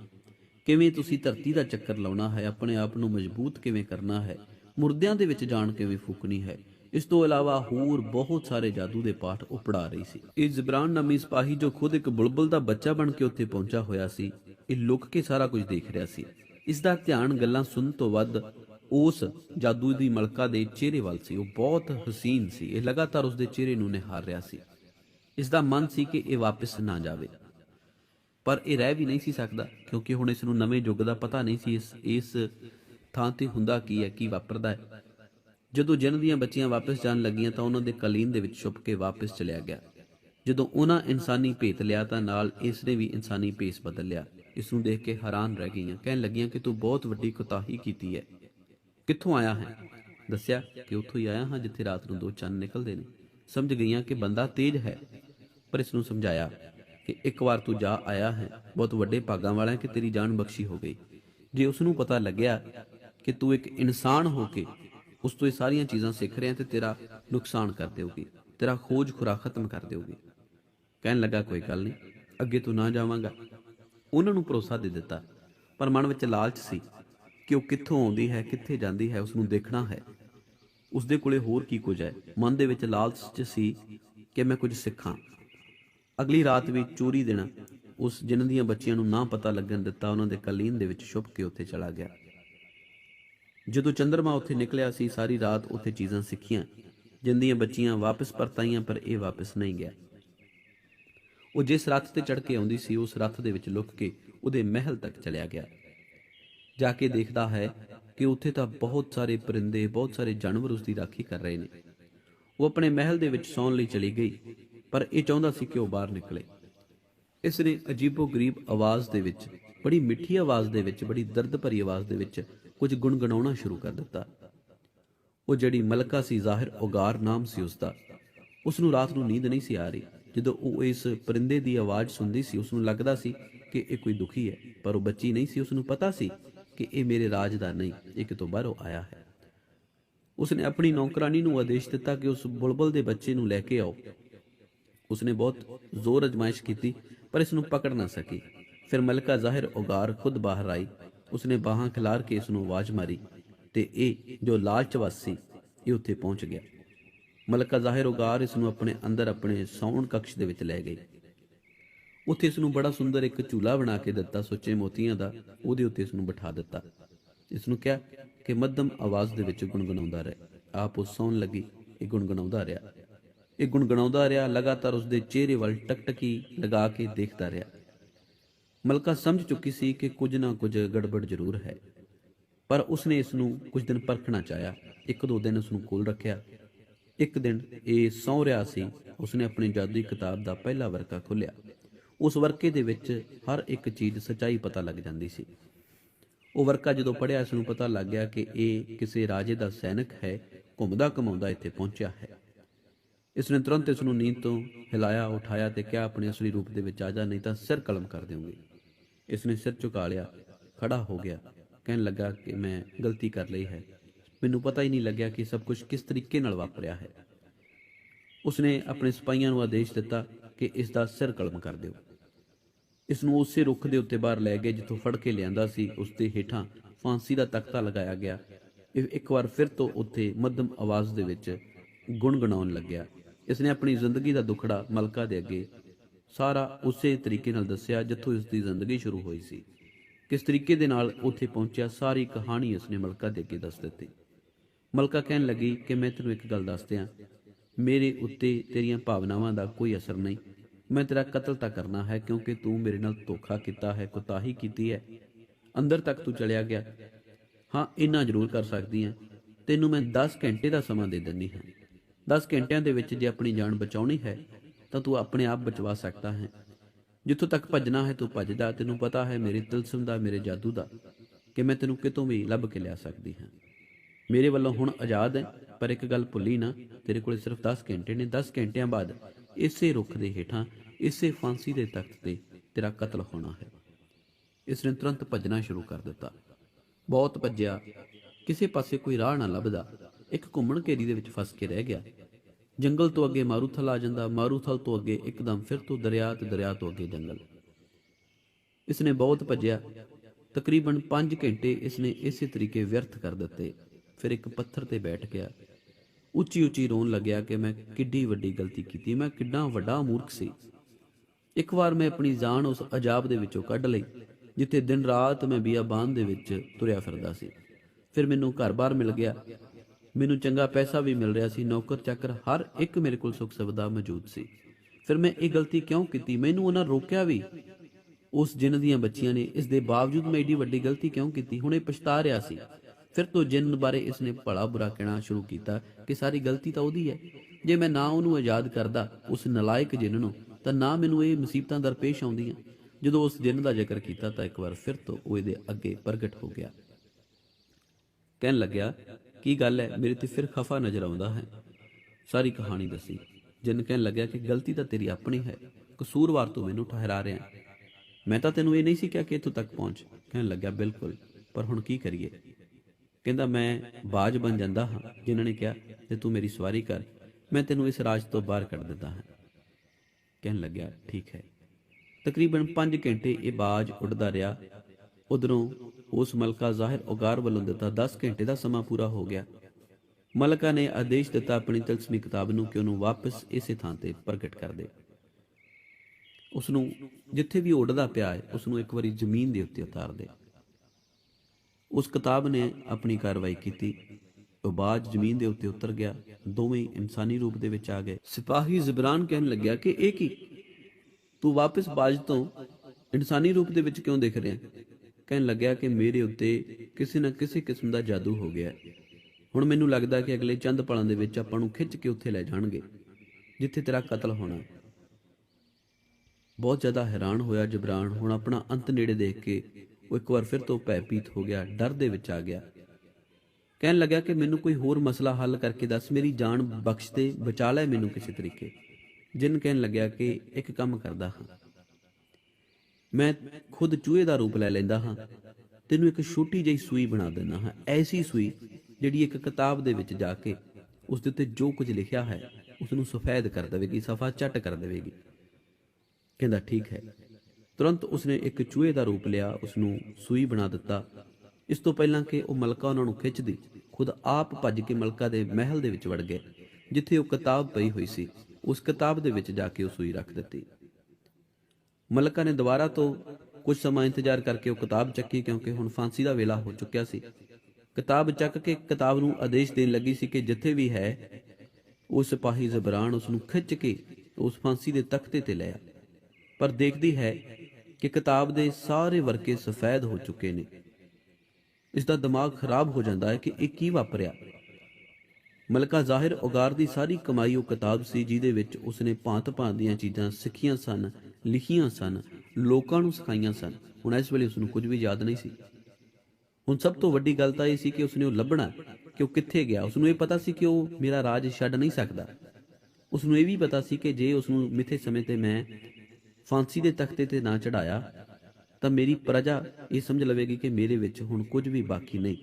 ਕਿਵੇਂ ਤੁਸੀਂ ਧਰਤੀ ਦਾ ਚੱਕਰ ਲਾਉਣਾ ਹੈ, ਆਪਣੇ ਆਪ ਨੂੰ ਮਜ਼ਬੂਤ ਕਿਵੇਂ ਕਰਨਾ ਹੈ, ਮੁਰਦਿਆਂ ਦੇ ਵਿੱਚ ਜਾਣ ਕਿਵੇਂ ਫੂਕਣੀ ਹੈ, ਇਸ ਤੋਂ ਇਲਾਵਾ ਹੋਰ ਬਹੁਤ ਸਾਰੇ ਜਾਦੂ ਦੇ ਪਾਠ ਉਹ ਪੜਾ ਰਹੀ ਸੀ। ਇਹ ਜ਼ਬਰਾਨ ਨਾਮੀ ਸਿਪਾਹੀ ਜੋ ਖੁਦ ਇੱਕ ਬੁਲਬੁਲ ਦਾ ਬੱਚਾ ਬਣ ਕੇ ਉੱਥੇ ਪਹੁੰਚਾ ਹੋਇਆ ਸੀ, ਇਹ ਲੁੱਕ ਕੇ ਸਾਰਾ ਕੁਝ ਦੇਖ ਰਿਹਾ ਸੀ। ਇਸ ਦਾ ਧਿਆਨ ਗੱਲਾਂ ਸੁਣਨ ਤੋਂ ਵੱਧ ਉਸ ਜਾਦੂ ਦੀ ਮਲਕਾ ਦੇ ਚਿਹਰੇ ਵੱਲ ਸੀ। ਉਹ ਬਹੁਤ ਹਸੀਨ ਸੀ। ਇਹ ਲਗਾਤਾਰ ਉਸ ਦੇ ਚਿਹਰੇ ਨੂੰ ਨਿਹਾਰ ਰਿਹਾ ਸੀ। ਇਸ ਦਾ ਮਨ ਸੀ ਕਿ ਇਹ ਵਾਪਸ ਨਾ ਜਾਵੇ। ਪਰ ਇਹ ਰਹਿ ਵੀ ਨਹੀਂ ਸੀ ਸਕਦਾ, ਕਿਉਂਕਿ ਹੁਣ ਇਸ ਨੂੰ ਨਵੇਂ ਯੁੱਗ ਦਾ ਪਤਾ ਨਹੀਂ ਸੀ ਇਸ ਇਸ ਥਾਂ ਤੇ ਹੁੰਦਾ ਕੀ ਹੈ, ਕੀ ਵਾਪਰਦਾ ਹੈ। ਜਦੋਂ ਜਨ ਦੀਆਂ ਬੱਚੀਆਂ ਵਾਪਸ ਜਾਣ ਲੱਗੀਆਂ ਤਾਂ ਉਹਨਾਂ ਦੇ ਕਲੀਨ ਦੇ ਵਿੱਚ ਛੁਪ ਕੇ ਵਾਪਸ ਚਲਿਆ ਗਿਆ। ਜਦੋਂ ਉਹਨਾਂ ਇਨਸਾਨੀ ਭੇਤ ਲਿਆ ਤਾਂ ਨਾਲ ਇਸ ਨੇ ਵੀ ਇਨਸਾਨੀ ਭੇਸ ਬਦਲ ਲਿਆ ਇਸ ਨੂੰ ਦੇਖ ਕੇ ਹੈਰਾਨ ਰਹਿ ਗਈਆਂ, ਕਹਿਣ ਲੱਗੀਆਂ ਕਿ ਤੂੰ ਬਹੁਤ ਵੱਡੀ ਕੁਤਾਹੀ ਕੀਤੀ ਹੈ। ਕਿੱਥੋਂ ਆਇਆ ਹੈ? ਦੱਸਿਆ ਕਿ ਉੱਥੋਂ ਹੀ ਆਇਆ ਹਾਂ, ਜਿੱਥੇ ਰਾਤ ਨੂੰ ਦੋ ਚੰਨ ਨਿਕਲਦੇ ਨੇ। ਸਮਝ ਗਈਆਂ ਕਿ ਬੰਦਾ ਤੇਜ ਹੈ, ਪਰ ਇਸ ਨੂੰ ਸਮਝਾਇਆ ਕਿ ਇੱਕ ਵਾਰ ਤੂੰ ਜਾ ਆਇਆ ਹੈ। ਬਹੁਤ ਵੱਡੇ ਭਾਗਾਂ ਵਾਲਾ ਹੈ ਕਿ ਤੇਰੀ ਜਾਨ ਬਖਸ਼ੀ ਹੋ ਗਈ। ਜੇ ਉਸ ਨੂੰ ਪਤਾ ਲੱਗਿਆ ਕਿ ਤੂੰ ਇੱਕ ਇਨਸਾਨ ਹੋ ਕੇ ਉਸ ਤੋਂ ਇਹ ਸਾਰੀਆਂ ਚੀਜ਼ਾਂ ਸਿੱਖ ਰਿਹਾ ਤੇ ਤੇਰਾ ਨੁਕਸਾਨ ਕਰ ਦੇਊਗੀ। ਤੇਰਾ ਖੋਜ ਖੁਰਾ ਖਤਮ ਕਰ ਦੇਊਗੀ। ਕਹਿਣ ਲੱਗਾ, ਕੋਈ ਗੱਲ ਨਹੀਂ, ਅੱਗੇ ਤੂੰ ਨਾ ਜਾਵਾਂਗਾ। ਉਹਨਾਂ ਨੂੰ ਭਰੋਸਾ ਦੇ ਦਿੱਤਾ, ਪਰ ਮਨ ਵਿੱਚ ਲਾਲਚ ਸੀ ਕਿ ਉਹ ਕਿੱਥੋਂ ਆਉਂਦੀ ਹੈ, ਕਿੱਥੇ ਜਾਂਦੀ ਹੈ ਉਸ ਨੂੰ ਦੇਖਣਾ ਹੈ। ਉਸ ਦੇ ਕੋਲੇ ਹੋਰ ਕੀ ਕੁਝ ਹੈ? ਮਨ ਦੇ ਵਿੱਚ ਲਾਲਚ ਸੀ ਕਿ ਮੈਂ ਕੁਝ ਸਿੱਖਾਂ। ਅਗਲੀ ਰਾਤ ਵੀ ਚੋਰੀ ਦੇਣਾ। ਉਸ ਜਿਨ੍ਹਾਂ ਦੀਆਂ ਬੱਚੀਆਂ ਨੂੰ ਨਾ ਪਤਾ ਲੱਗਣ ਦਿੱਤਾ, ਉਹਨਾਂ ਦੇ ਕਲੀਨ ਦੇ ਵਿੱਚ ਛੁਪ ਕੇ ਉੱਥੇ ਚਲਾ ਗਿਆ। ਜਦੋਂ ਚੰਦਰਮਾ ਉੱਥੇ ਨਿਕਲਿਆ ਸੀ, ਸਾਰੀ ਰਾਤ ਉੱਥੇ ਚੀਜ਼ਾਂ ਸਿੱਖੀਆਂ ਜਿੰਦੀਆਂ ਬੱਚੀਆਂ ਵਾਪਸ ਪਰਤਾਈਆਂ, ਪਰ ਇਹ ਵਾਪਸ ਨਹੀਂ ਗਿਆ। ਉਹ ਜਿਸ ਰੱਥ ਤੇ ਚੜ ਕੇ ਆਉਂਦੀ ਸੀ, ਉਸ ਰੱਥ ਦੇ ਵਿੱਚ ਲੁਕ ਕੇ ਉਹਦੇ ਮਹਿਲ ਤੱਕ ਚਲਿਆ ਗਿਆ। ਜਾ ਕੇ ਦੇਖਦਾ ਹੈ ਕਿ ਉੱਥੇ ਤਾਂ ਬਹੁਤ ਸਾਰੇ ਪਰਿੰਦੇ, ਬਹੁਤ ਸਾਰੇ ਜਾਨਵਰ ਉਸ ਦੀ ਰਾਖੀ ਕਰ ਰਹੇ ਨੇ। ਉਹ ਆਪਣੇ ਮਹਿਲ ਦੇ ਵਿੱਚ ਸੌਣ ਲਈ ਚਲੀ ਗਈ। ਪਰ ਇਹ ਚਾਹੁੰਦਾ ਸੀ ਕਿ ਉਹ ਬਾਹਰ ਨਿਕਲੇ। ਇਸ ਨੇ ਅਜੀਬੋ-ਗਰੀਬ ਆਵਾਜ਼ ਦੇ ਵਿੱਚ, ਬੜੀ ਮਿੱਠੀ ਆਵਾਜ਼ ਦੇ ਵਿੱਚ, ਬੜੀ ਦਰਦ ਭਰੀ ਆਵਾਜ਼ ਦੇ ਵਿੱਚ ਕੁਝ ਗੁੰਗਣਾਉਣਾ ਸ਼ੁਰੂ ਕਰ ਦਿੱਤਾ। ਉਹ ਜਿਹੜੀ ਮਲਕਾ ਸੀ, ਜ਼ਾਹਿਰ ਉਗਾਰ ਨਾਮ ਸੀ ਉਸਦਾ। ਉਸ ਨੂੰ ਰਾਤ ਨੂੰ ਨੀਂਦ ਨਹੀਂ ਸੀ ਆ ਰਹੀ। ਜਦੋਂ ਉਹ ਇਸ ਪਰਿੰਦੇ ਦੀ ਆਵਾਜ਼ ਸੁਣਦੀ ਸੀ ਉਸ ਨੂੰ ਲੱਗਦਾ ਸੀ ਕਿ ਇਹ ਕੋਈ ਦੁਖੀ ਹੈ, ਪਰ ਉਹ ਬੱਚੀ ਨਹੀਂ ਸੀ। ਉਸ ਨੂੰ ਪਤਾ ਸੀ ਕਿ ਇਹ ਮੇਰੇ ਰਾਜ ਦਾ ਨਹੀਂ, ਇਹ ਕਿਤੋਂ ਬਾਹਰੋਂ ਆਇਆ ਹੈ। ਉਸਨੇ ਆਪਣੀ ਨੌਕਰਾਨੀ ਨੂੰ ਆਦੇਸ਼ ਦਿੱਤਾ ਕਿ ਉਸ ਬੁਲਬੁਲ ਦੇ ਬੱਚੇ ਨੂੰ ਲੈ ਕੇ ਆਓ। ਉਸਨੇ ਬਹੁਤ ਜ਼ੋਰ ਅਜਮਾਇਸ਼ ਕੀਤੀ, ਪਰ ਇਸ ਨੂੰ ਪਕੜ ਨਾ ਸਕੀ। ਫਿਰ ਮਲਕਾ ਜ਼ਾਹਿਰ ਉਗਾਰ ਖੁਦ ਬਾਹਰ ਆਈ। ਉਸਨੇ ਬਾਹਾਂ ਖਿਲਾਰ ਕੇ ਇਸ ਨੂੰ ਆਵਾਜ਼ ਮਾਰੀ ਤੇ ਇਹ ਜੋ ਲਾਲਚਵਸ ਸੀ ਇਹ ਉੱਥੇ ਪਹੁੰਚ ਗਿਆ। ਮਲਕਾ ਜ਼ਾਹਿਰ ਉਗਾਰ ਇਸ ਨੂੰ ਆਪਣੇ ਅੰਦਰ ਆਪਣੇ ਸੌਣ ਕਕਸ਼ ਦੇ ਵਿੱਚ ਲੈ ਗਈ। ਉੱਥੇ ਇਸ ਨੂੰ ਬੜਾ ਸੁੰਦਰ ਇੱਕ ਝੂਲਾ ਬਣਾ ਕੇ ਦਿੱਤਾ, ਸੁੱਚੇ ਮੋਤੀਆਂ ਦਾ, ਉਹਦੇ ਉੱਤੇ ਇਸ ਨੂੰ ਬਿਠਾ ਦਿੱਤਾ। ਇਸ ਨੂੰ ਕਿਹਾ ਕਿ ਮੱਧਮ ਆਵਾਜ਼ ਦੇ ਵਿੱਚ ਗੁੰਗਣਾਉਂਦਾ ਰਹੇ। ਆਪ ਉਸ ਸੌਣ ਲੱਗੀ, ਇਹ ਗੁੰਗਣਾਉਂਦਾ ਰਿਹਾ। ਇਹ ਗੁੰਗਣਾਉਂਦਾ ਰਿਹਾ, ਲਗਾਤਾਰ ਉਸਦੇ ਚਿਹਰੇ ਵੱਲ ਟਕਟਕੀ ਲਗਾ ਕੇ ਦੇਖਦਾ ਰਿਹਾ। ਮਲਕਾ ਸਮਝ ਚੁੱਕੀ ਸੀ ਕਿ ਕੁਝ ਨਾ ਕੁਝ ਗੜਬੜ ਜ਼ਰੂਰ ਹੈ। ਪਰ ਉਸਨੇ ਇਸ ਨੂੰ ਕੁਝ ਦਿਨ ਪਰਖਣਾ ਚਾਹਿਆ। ਇੱਕ ਦੋ ਦਿਨ ਉਸ ਨੂੰ ਕੋਲ ਰੱਖਿਆ। ਇੱਕ ਦਿਨ ਇਹ ਸੌਂ ਰਿਹਾ ਸੀ, ਉਸਨੇ ਆਪਣੀ ਜਾਦੂਈ ਕਿਤਾਬ ਦਾ ਪਹਿਲਾ ਵਰਕਾ ਖੋਲ੍ਹਿਆ। ਉਸ ਵਰਕੇ ਦੇ ਵਿੱਚ ਹਰ ਇੱਕ ਚੀਜ਼ ਸੱਚਾਈ ਪਤਾ ਲੱਗ ਜਾਂਦੀ ਸੀ। ਉਹ ਵਰਕਾ ਜਦੋਂ ਪੜਿਆ ਇਸ ਨੂੰ ਪਤਾ ਲੱਗ ਗਿਆ ਕਿ ਇਹ ਕਿਸੇ ਰਾਜੇ ਦਾ ਸੈਨਿਕ ਹੈ ਘੁੰਮਦਾ ਘਮਾਉਂਦਾ ਇੱਥੇ ਪਹੁੰਚਿਆ ਹੈ। ਇਸ ਨੇ ਤੁਰੰਤ ਇਸ ਨੂੰ ਨੀਂਦ ਤੋਂ ਹਿਲਾਇਆ, ਉਠਾਇਆ ਤੇ ਕਿਹਾ, ਆਪਣੇ ਅਸਲੀ ਰੂਪ ਦੇ ਵਿੱਚ ਆ ਜਾ, ਨਹੀਂ ਤਾਂ ਸਿਰ ਕਲਮ ਕਰ ਦੇਵਾਂਗੇ ਇਸ ਨੇ ਸਿਰ ਝੁਕਾ ਲਿਆ, ਖੜਾ ਹੋ ਗਿਆ, ਕਹਿਣ ਲੱਗਾ ਕਿ ਮੈਂ ਗਲਤੀ ਕਰ ਲਈ ਹੈ। ਮੈਨੂੰ ਪਤਾ ਹੀ ਨਹੀਂ ਲੱਗਿਆ ਕਿ ਸਭ ਕੁਝ ਕਿਸ ਤਰੀਕੇ ਨਾਲ ਵਾਪਰਿਆ ਹੈ। ਉਸਨੇ ਆਪਣੇ ਸਿਪਾਹੀਆਂ ਨੂੰ ਆਦੇਸ਼ ਦਿੱਤਾ ਕਿ ਇਸ ਦਾ ਸਿਰ ਕਲਮ ਕਰ ਦਿਓ। ਇਸ ਨੂੰ ਉਸੇ ਰੁੱਖ ਦੇ ਉੱਤੇ ਬਾਹਰ ਲੈ ਗਏ, ਜਿੱਥੋਂ ਫੜ ਕੇ ਲਿਆਂਦਾ ਸੀ। ਉਸ ਦੇ ਹੇਠਾਂ ਫਾਂਸੀ ਦਾ ਤਖਤਾ ਲਗਾਇਆ ਗਿਆ। ਇਹ ਇੱਕ ਵਾਰ ਫਿਰ ਤੋਂ ਉੱਥੇ ਮੱਧਮ ਆਵਾਜ਼ ਦੇ ਵਿੱਚ ਗੁੰਗਣਾਉਣ ਲੱਗਿਆ। ਇਸ ਨੇ ਆਪਣੀ ਜ਼ਿੰਦਗੀ ਦਾ ਦੁਖੜਾ ਮਲਕਾ ਦੇ ਅੱਗੇ ਸਾਰਾ ਉਸੇ ਤਰੀਕੇ ਨਾਲ ਦੱਸਿਆ ਜਿੱਥੋਂ ਇਸ ਦੀ ਜ਼ਿੰਦਗੀ ਸ਼ੁਰੂ ਹੋਈ ਸੀ। ਕਿਸ ਤਰੀਕੇ ਦੇ ਨਾਲ ਉੱਥੇ ਪਹੁੰਚਿਆ, ਸਾਰੀ ਕਹਾਣੀ ਉਸ ਨੇ ਮਲਕਾ ਦੇ ਅੱਗੇ ਦੱਸ ਦਿੱਤੀ। ਮਲਕਾ ਕਹਿਣ ਲੱਗੀ ਕਿ ਮੈਂ ਤੈਨੂੰ ਇੱਕ ਗੱਲ ਦੱਸਦਿਆਂ ਮੇਰੇ ਉੱਤੇ ਤੇਰੀਆਂ ਭਾਵਨਾਵਾਂ ਦਾ ਕੋਈ ਅਸਰ ਨਹੀਂ। ਮੈਂ ਤੇਰਾ ਕਤਲ ਤਾਂ ਕਰਨਾ ਹੈ ਕਿਉਂਕਿ ਤੂੰ ਮੇਰੇ ਨਾਲ ਧੋਖਾ ਕੀਤਾ ਹੈ, ਕੁਤਾਹੀ ਕੀਤੀ ਹੈ। ਅੰਦਰ ਤੱਕ ਤੂੰ ਚਲਿਆ ਗਿਆ। ਹਾਂ, ਇੰਨਾ ਜ਼ਰੂਰ ਕਰ ਸਕਦੀ ਹੈ। ਤੈਨੂੰ ਮੈਂ 10 ਘੰਟੇ ਦਾ ਸਮਾਂ ਦੇ ਦਿੰਦੀ ਹਾਂ। 10 ਘੰਟਿਆਂ ਦੇ ਵਿੱਚ ਜੇ ਆਪਣੀ ਜਾਨ ਬਚਾਉਣੀ ਹੈ, ਤਾਂ ਤੂੰ ਆਪਣੇ ਆਪ ਬਚਵਾ ਸਕਦਾ ਹੈ। ਜਿੱਥੋਂ ਤੱਕ ਭੱਜਣਾ ਹੈ, ਤੂੰ ਭੱਜਦਾ, ਤੈਨੂੰ ਪਤਾ ਹੈ ਮੇਰੇ ਤਿਲਸਮ ਦਾ, ਮੇਰੇ ਜਾਦੂ ਦਾ, ਕਿ ਮੈਂ ਤੈਨੂੰ ਕਿਤੋਂ ਵੀ ਲੱਭ ਕੇ ਲਿਆ ਸਕਦੀ ਹਾਂ। ਮੇਰੇ ਵੱਲੋਂ ਹੁਣ ਆਜ਼ਾਦ ਹੈ, ਪਰ ਇੱਕ ਗੱਲ ਭੁੱਲੀ ਨਾ, ਤੇਰੇ ਕੋਲ ਸਿਰਫ 10 ਘੰਟੇ ਨੇ। 10 ਘੰਟਿਆਂ ਬਾਅਦ ਇਸੇ ਰੁੱਖ ਦੇ ਹੇਠਾਂ, ਇਸੇ ਫਾਂਸੀ ਦੇ ਤਖਤ ਤੇ ਤੇਰਾ ਕਤਲ ਹੋਣਾ ਹੈ। ਇਸ ਨੇ ਤੁਰੰਤ ਭੱਜਣਾ ਸ਼ੁਰੂ ਕਰ ਦਿੱਤਾ। ਬਹੁਤ ਭੱਜਿਆ। ਕਿਸੇ ਪਾਸੇ ਕੋਈ ਰਾਹ ਨਾ ਲੱਭਦਾ। ਇੱਕ ਘੁੰਮਣ ਘੇਰੀ ਦੇ ਵਿੱਚ ਫਸ ਕੇ ਰਹਿ ਗਿਆ। ਜੰਗਲ ਤੋਂ ਅੱਗੇ ਮਾਰੂਥਲ ਆ ਜਾਂਦਾ। ਮਾਰੂਥਲ ਤੋਂ ਅੱਗੇ ਇੱਕਦਮ ਫਿਰ ਤੋਂ ਦਰਿਆ ਤੇ ਦਰਿਆ ਤੋਂ ਅੱਗੇ ਜੰਗਲ। ਇਸ ਨੇ ਬਹੁਤ ਭੱਜਿਆ। ਤਕਰੀਬਨ 5 ਘੰਟੇ ਇਸ ਨੇ ਇਸੇ ਤਰੀਕੇ ਵਿਅਰਥ ਕਰ ਦਿੱਤੇ। ਫਿਰ ਇੱਕ ਪੱਥਰ ਤੇ ਬੈਠ ਗਿਆ। ਉੱਚੀ ਉੱਚੀ ਰੋਣ ਲੱਗਿਆ ਕਿ ਮੈਂ ਕਿੱਡੀ ਵੱਡੀ ਗਲਤੀ ਕੀਤੀ। ਮੈਂ ਕਿੱਡਾ ਵੱਡਾ ਮੂਰਖ ਸੀ। ਇੱਕ ਵਾਰ ਮੈਂ ਆਪਣੀ ਜਾਨ ਉਸ ਅਜਾਬ ਦੇ ਵਿੱਚੋਂ ਕੱਢ ਲਈ, ਜਿੱਥੇ ਦਿਨ ਰਾਤ ਮੈਂ ਬੀਆਬਾਨ ਦੇ ਵਿੱਚ ਤੁਰਿਆ ਫਿਰਦਾ ਸੀ। ਫਿਰ ਮੈਨੂੰ ਘਰ-ਬਾਰ ਮਿਲ ਗਿਆ। ਮੈਨੂੰ ਚੰਗਾ ਪੈਸਾ ਵੀ ਮਿਲ ਰਿਹਾ ਸੀ, ਨੌਕਰ ਚਾਕਰ ਹਰ ਇੱਕ ਮੇਰੇ ਕੋਲ ਸੁੱਖ ਸੁਵਿਧਾ ਮੌਜੂਦ ਸੀ। ਫਿਰ ਮੈਂ ਇਹ ਗਲਤੀ ਕਿਉਂ ਕੀਤੀ? ਮੈਨੂੰ ਉਹਨਾਂ ਰੋਕਿਆ ਵੀ। ਉਸ ਜਿੰਨ ਦੀਆਂ ਬੱਚੀਆਂ ਨੇ ਇਸ ਦੇ ਬਾਵਜੂਦ ਮੈਂ ਏਡੀ ਵੱਡੀ ਗਲਤੀ ਕਿਉਂ ਕੀਤੀ? ਹੁਣ ਇਹ ਪਛਤਾ ਰਿਹਾ ਸੀ। ਫਿਰ ਤੋਂ ਜਿੰਨ ਬਾਰੇ ਇਸ ਨੇ ਭਲਾ ਬੁਰਾ ਕਹਿਣਾ ਸ਼ੁਰੂ ਕੀਤਾ ਕਿ ਸਾਰੀ ਗਲਤੀ ਤਾਂ ਉਹਦੀ ਹੈ। ਜੇ ਮੈਂ ਨਾ ਉਹਨੂੰ ਆਜ਼ਾਦ ਕਰਦਾ, ਉਸ ਨਲਾਇਕ ਜਿੰਨ ਨੂੰ, ਤਾਂ ਨਾ ਮੈਨੂੰ ਇਹ ਮੁਸੀਬਤਾਂ ਦਰਪੇਸ਼ ਆਉਂਦੀਆਂ। ਜਦੋਂ ਉਸ ਜਿੰਨ ਦਾ ਜ਼ਿਕਰ ਕੀਤਾ, ਤਾਂ ਇੱਕ ਵਾਰ ਫਿਰ ਤੋਂ ਉਹ ਇਹਦੇ ਅੱਗੇ ਪ੍ਰਗਟ ਹੋ ਗਿਆ। ਕਹਿਣ ਲੱਗਿਆ ਕੀ ਗੱਲ ਹੈ? ਮੇਰੇ ਤੇ ਫਿਰ ਖਫਾ ਨਜ਼ਰ ਆਉਂਦਾ ਹੈ। ਸਾਰੀ ਕਹਾਣੀ ਦੱਸੀ। ਜਿੰਨ ਕਹਿਣ ਲੱਗਿਆ ਕਿ ਗਲਤੀ ਤਾਂ ਤੇਰੀ ਆਪਣੀ ਹੈ। ਕਸੂਰਵਾਰ ਤੂੰ ਮੈਨੂੰ ਠਹਿਰਾ ਰਿਹਾ ਮੈਂ ਤਾਂ ਤੈਨੂੰ ਇਹ ਨਹੀਂ ਸੀ ਕਿਹਾ ਕਿ ਇੱਥੋਂ ਤੱਕ ਪਹੁੰਚ। ਕਹਿਣ ਲੱਗਿਆ, ਬਿਲਕੁਲ। ਪਰ ਹੁਣ ਕੀ ਕਰੀਏ? ਕਹਿੰਦਾ, ਮੈਂ ਬਾਜ ਬਣ ਜਾਂਦਾ ਹਾਂ। ਜਿਨ੍ਹਾਂ ਨੇ ਕਿਹਾ, ਤੇ ਤੂੰ ਮੇਰੀ ਸਵਾਰੀ ਕਰ। ਮੈਂ ਤੈਨੂੰ ਇਸ ਰਾਜ ਤੋਂ ਬਾਹਰ ਕੱਢ ਦਿੰਦਾ ਹਾਂ। ਕਹਿਣ ਲੱਗਿਆ, ਠੀਕ ਹੈ। ਤਕਰੀਬਨ 5 ਘੰਟੇ ਇਹ ਬਾਜ ਉੱਡਦਾ ਰਿਹਾ। ਉਧਰੋਂ ਉਸ ਮਲਕਾ ਜ਼ਾਹਿਰ ਉਗਾਰ ਵੱਲੋਂ ਦਿੱਤਾ 10 ਘੰਟੇ ਦਾ ਸਮਾਂ ਪੂਰਾ ਹੋ ਗਿਆ। ਮਲਕਾ ਨੇ ਆਦੇਸ਼ ਦਿੱਤਾ ਆਪਣੀ ਤਲਸਮੀ ਕਿਤਾਬ ਨੂੰ ਕਿ ਉਹਨੂੰ ਵਾਪਸ ਇਸੇ ਥਾਂ ਤੇ ਪ੍ਰਗਟ ਕਰ ਦੇ। ਉਸ ਨੂੰ ਜਿੱਥੇ ਵੀ ਉੱਡਦਾ ਪਿਆ ਹੈ ਉਸ ਨੂੰ ਇੱਕ ਵਾਰੀ ਜ਼ਮੀਨ ਦੇ ਉੱਤੇ ਉਤਾਰ ਦੇ। ਉਸ ਕਿਤਾਬ ਨੇ ਆਪਣੀ ਕਾਰਵਾਈ ਕੀਤੀ। ਉਹ ਬਾਜ ਜ਼ਮੀਨ ਦੇ ਉੱਤੇ ਉਤਰ ਗਿਆ। ਦੋਵੇਂ ਇਨਸਾਨੀ ਰੂਪ ਦੇ ਵਿੱਚ ਆ ਗਏ। ਸਿਪਾਹੀ ਜ਼ਬਰਾਨ ਕਹਿਣ ਲੱਗਿਆ ਕਿ ਇਹ ਕੀ? ਤੂੰ ਵਾਪਸ ਬਾਜ ਤੋਂ ਇਨਸਾਨੀ ਰੂਪ ਦੇ ਵਿੱਚ ਕਿਉਂ ਦੇਖ ਰਿਹਾ ਕਹਿਣ ਲੱਗਿਆ ਕਿ ਮੇਰੇ ਉੱਤੇ ਕਿਸੇ ਨਾ ਕਿਸੇ ਕਿਸਮ ਦਾ ਜਾਦੂ ਹੋ ਗਿਆ ਹੁਣ ਮੈਨੂੰ ਲੱਗਦਾ ਕਿ ਅਗਲੇ ਚੰਦ ਪਲਾਂ ਦੇ ਵਿੱਚ ਆਪਾਂ ਨੂੰ ਖਿੱਚ ਕੇ ਉੱਥੇ ਲੈ ਜਾਣਗੇ, ਜਿੱਥੇ ਤੇਰਾ ਕਤਲ ਹੋਣਾ ਬਹੁਤ ਜ਼ਿਆਦਾ ਹੈਰਾਨ ਹੋਇਆ ਜਬਰਾਨ, ਹੁਣ ਆਪਣਾ ਅੰਤ ਨੇੜੇ ਦੇਖ ਕੇ ਉਹ ਇੱਕ ਵਾਰ ਫਿਰ ਤੋਂ ਭੈਪੀਤ ਹੋ ਗਿਆ, ਡਰ ਦੇ ਵਿੱਚ ਆ ਗਿਆ। ਕਹਿਣ ਲੱਗਾ ਕਿ ਮੈਨੂੰ ਕੋਈ ਹੋਰ ਮਸਲਾ ਹੱਲ ਕਰਕੇ ਦੱਸ, ਮੇਰੀ ਜਾਨ ਬਖਸ਼ ਦੇ, ਬਚਾ ਲੈ ਮੈਨੂੰ ਕਿਸੇ ਤਰੀਕੇ। ਜਿੰਨ ਕਹਿਣ ਲੱਗਿਆ ਕਿ ਇੱਕ ਕੰਮ ਕਰਦਾ ਹਾਂ। ਮੈਂ ਖੁਦ ਚੂਹੇ ਦਾ ਰੂਪ ਲੈ ਲੈਂਦਾ ਹਾਂ। ਤੈਨੂੰ ਇੱਕ ਛੋਟੀ ਜਿਹੀ ਸੂਈ ਬਣਾ ਦਿੰਦਾ ਹਾਂ। ਐਸੀ ਸੂਈ ਜਿਹੜੀ ਇੱਕ ਕਿਤਾਬ ਦੇ ਵਿੱਚ ਜਾ ਕੇ ਉਸ ਦੇ ਉੱਤੇ ਜੋ ਕੁਝ ਲਿਖਿਆ ਹੈ ਉਸ ਨੂੰ ਸਫੈਦ ਕਰ ਦੇਵੇਗੀ, ਸਫਾ ਚੱਟ ਕਰ ਦੇਵੇਗੀ। ਕਹਿੰਦਾ, ਠੀਕ ਹੈ। ਤੁਰੰਤ ਉਸਨੇ ਇੱਕ ਚੂਹੇ ਦਾ ਰੂਪ ਲਿਆ ਉਸ ਨੂੰ ਸੂਈ ਬਣਾ ਦਿੱਤਾ। ਇਸ ਤੋਂ ਪਹਿਲਾਂ ਕਿ ਉਹ ਮਲਕਾ ਉਹਨਾਂ ਨੂੰ ਖਿੱਚਦੀ, ਖੁਦ ਆਪ ਭੱਜ ਕੇ ਮਲਕਾ ਦੇ ਮਹਿਲ ਦੇ ਵਿੱਚ ਵੜ ਗਏ, ਜਿੱਥੇ ਉਹ ਕਿਤਾਬ ਪਈ ਹੋਈ ਸੀ। ਉਸ ਕਿਤਾਬ ਦੇ ਵਿੱਚ ਜਾ ਕੇ ਉਹ ਸੂਈ ਰੱਖ ਦਿੱਤੀ। ਮਲਕਾ ਨੇ ਦੁਬਾਰਾ ਤੋਂ ਕੁਝ ਸਮਾਂ ਇੰਤਜ਼ਾਰ ਕਰਕੇ ਉਹ ਕਿਤਾਬ ਚੱਕੀ ਕਿਉਂਕਿ ਹੁਣ ਫਾਂਸੀ ਦਾ ਵੇਲਾ ਹੋ ਚੁੱਕਿਆ ਸੀ। ਕਿਤਾਬ ਚੱਕ ਕੇ ਕਿਤਾਬ ਨੂੰ ਆਦੇਸ਼ ਦੇਣ ਲੱਗੀ ਸੀ ਕਿ ਜਿੱਥੇ ਵੀ ਹੈ ਉਸ ਸਿਪਾਹੀ ਜ਼ਬਰਾਨ ਉਸ ਨੂੰ ਖਿੱਚ ਕੇ ਉਸ ਫਾਂਸੀ ਦੇ ਤਖਤੇ ਤੇ ਲਿਆ ਪਰ ਦੇਖਦੀ ਹੈ ਕਿ ਕਿਤਾਬ ਦੇ ਸਾਰੇ ਵਰਕੇ ਸਫੈਦ ਹੋ ਚੁੱਕੇ ਨੇ। ਇਸ ਦਾ ਦਿਮਾਗ ਖਰਾਬ ਹੋ ਜਾਂਦਾ ਹੈ ਕਿ ਇਹ ਕੀ ਵਾਪਰਿਆ। ਮਲਕਾ ਜ਼ਾਹਿਰ ਉਗਾਰ ਦੀ ਸਾਰੀ ਕਮਾਈ ਉਹ ਕਿਤਾਬ ਸੀ, ਜਿਹਦੇ ਵਿੱਚ ਉਸਨੇ ਭਾਂਤ-ਭਾਂਤ ਦੀਆਂ ਚੀਜ਼ਾਂ ਸਿੱਖੀਆਂ ਸਨ ਲਿਖੀਆਂ ਸਨ, ਲੋਕਾਂ ਨੂੰ ਸਿਖਾਈਆਂ ਸਨ। ਹੁਣ ਇਸ ਵੇਲੇ ਉਸ ਨੂੰ ਕੁਝ ਵੀ ਯਾਦ ਨਹੀਂ ਸੀ। ਹੁਣ ਸਭ ਤੋਂ ਵੱਡੀ ਗੱਲ ਤਾਂ ਇਹ ਸੀ ਕਿ ਉਸਨੇ ਉਹ ਲੱਭਣਾ ਕਿ ਉਹ ਕਿੱਥੇ ਗਿਆ। ਉਸ ਨੂੰ ਇਹ ਪਤਾ ਸੀ ਕਿ ਉਹ ਮੇਰਾ ਰਾਜ ਛੱਡ ਨਹੀਂ ਸਕਦਾ। ਉਸ ਨੂੰ ਇਹ ਵੀ ਪਤਾ ਸੀ ਕਿ ਜੇ ਉਸ ਨੂੰ ਮਿੱਥੇ ਸਮੇਂ ਤੇ ਮੈਂ ਫਾਂਸੀ ਦੇ ਤਖਤੇ ਤੇ ਨਾ ਚੜਾਇਆ ਤਾਂ ਮੇਰੀ ਪ੍ਰਜਾ ਇਹ ਸਮਝ ਲਵੇਗੀ ਕਿ ਮੇਰੇ ਵਿੱਚ ਹੁਣ ਕੁਝ ਵੀ ਬਾਕੀ ਨਹੀਂ।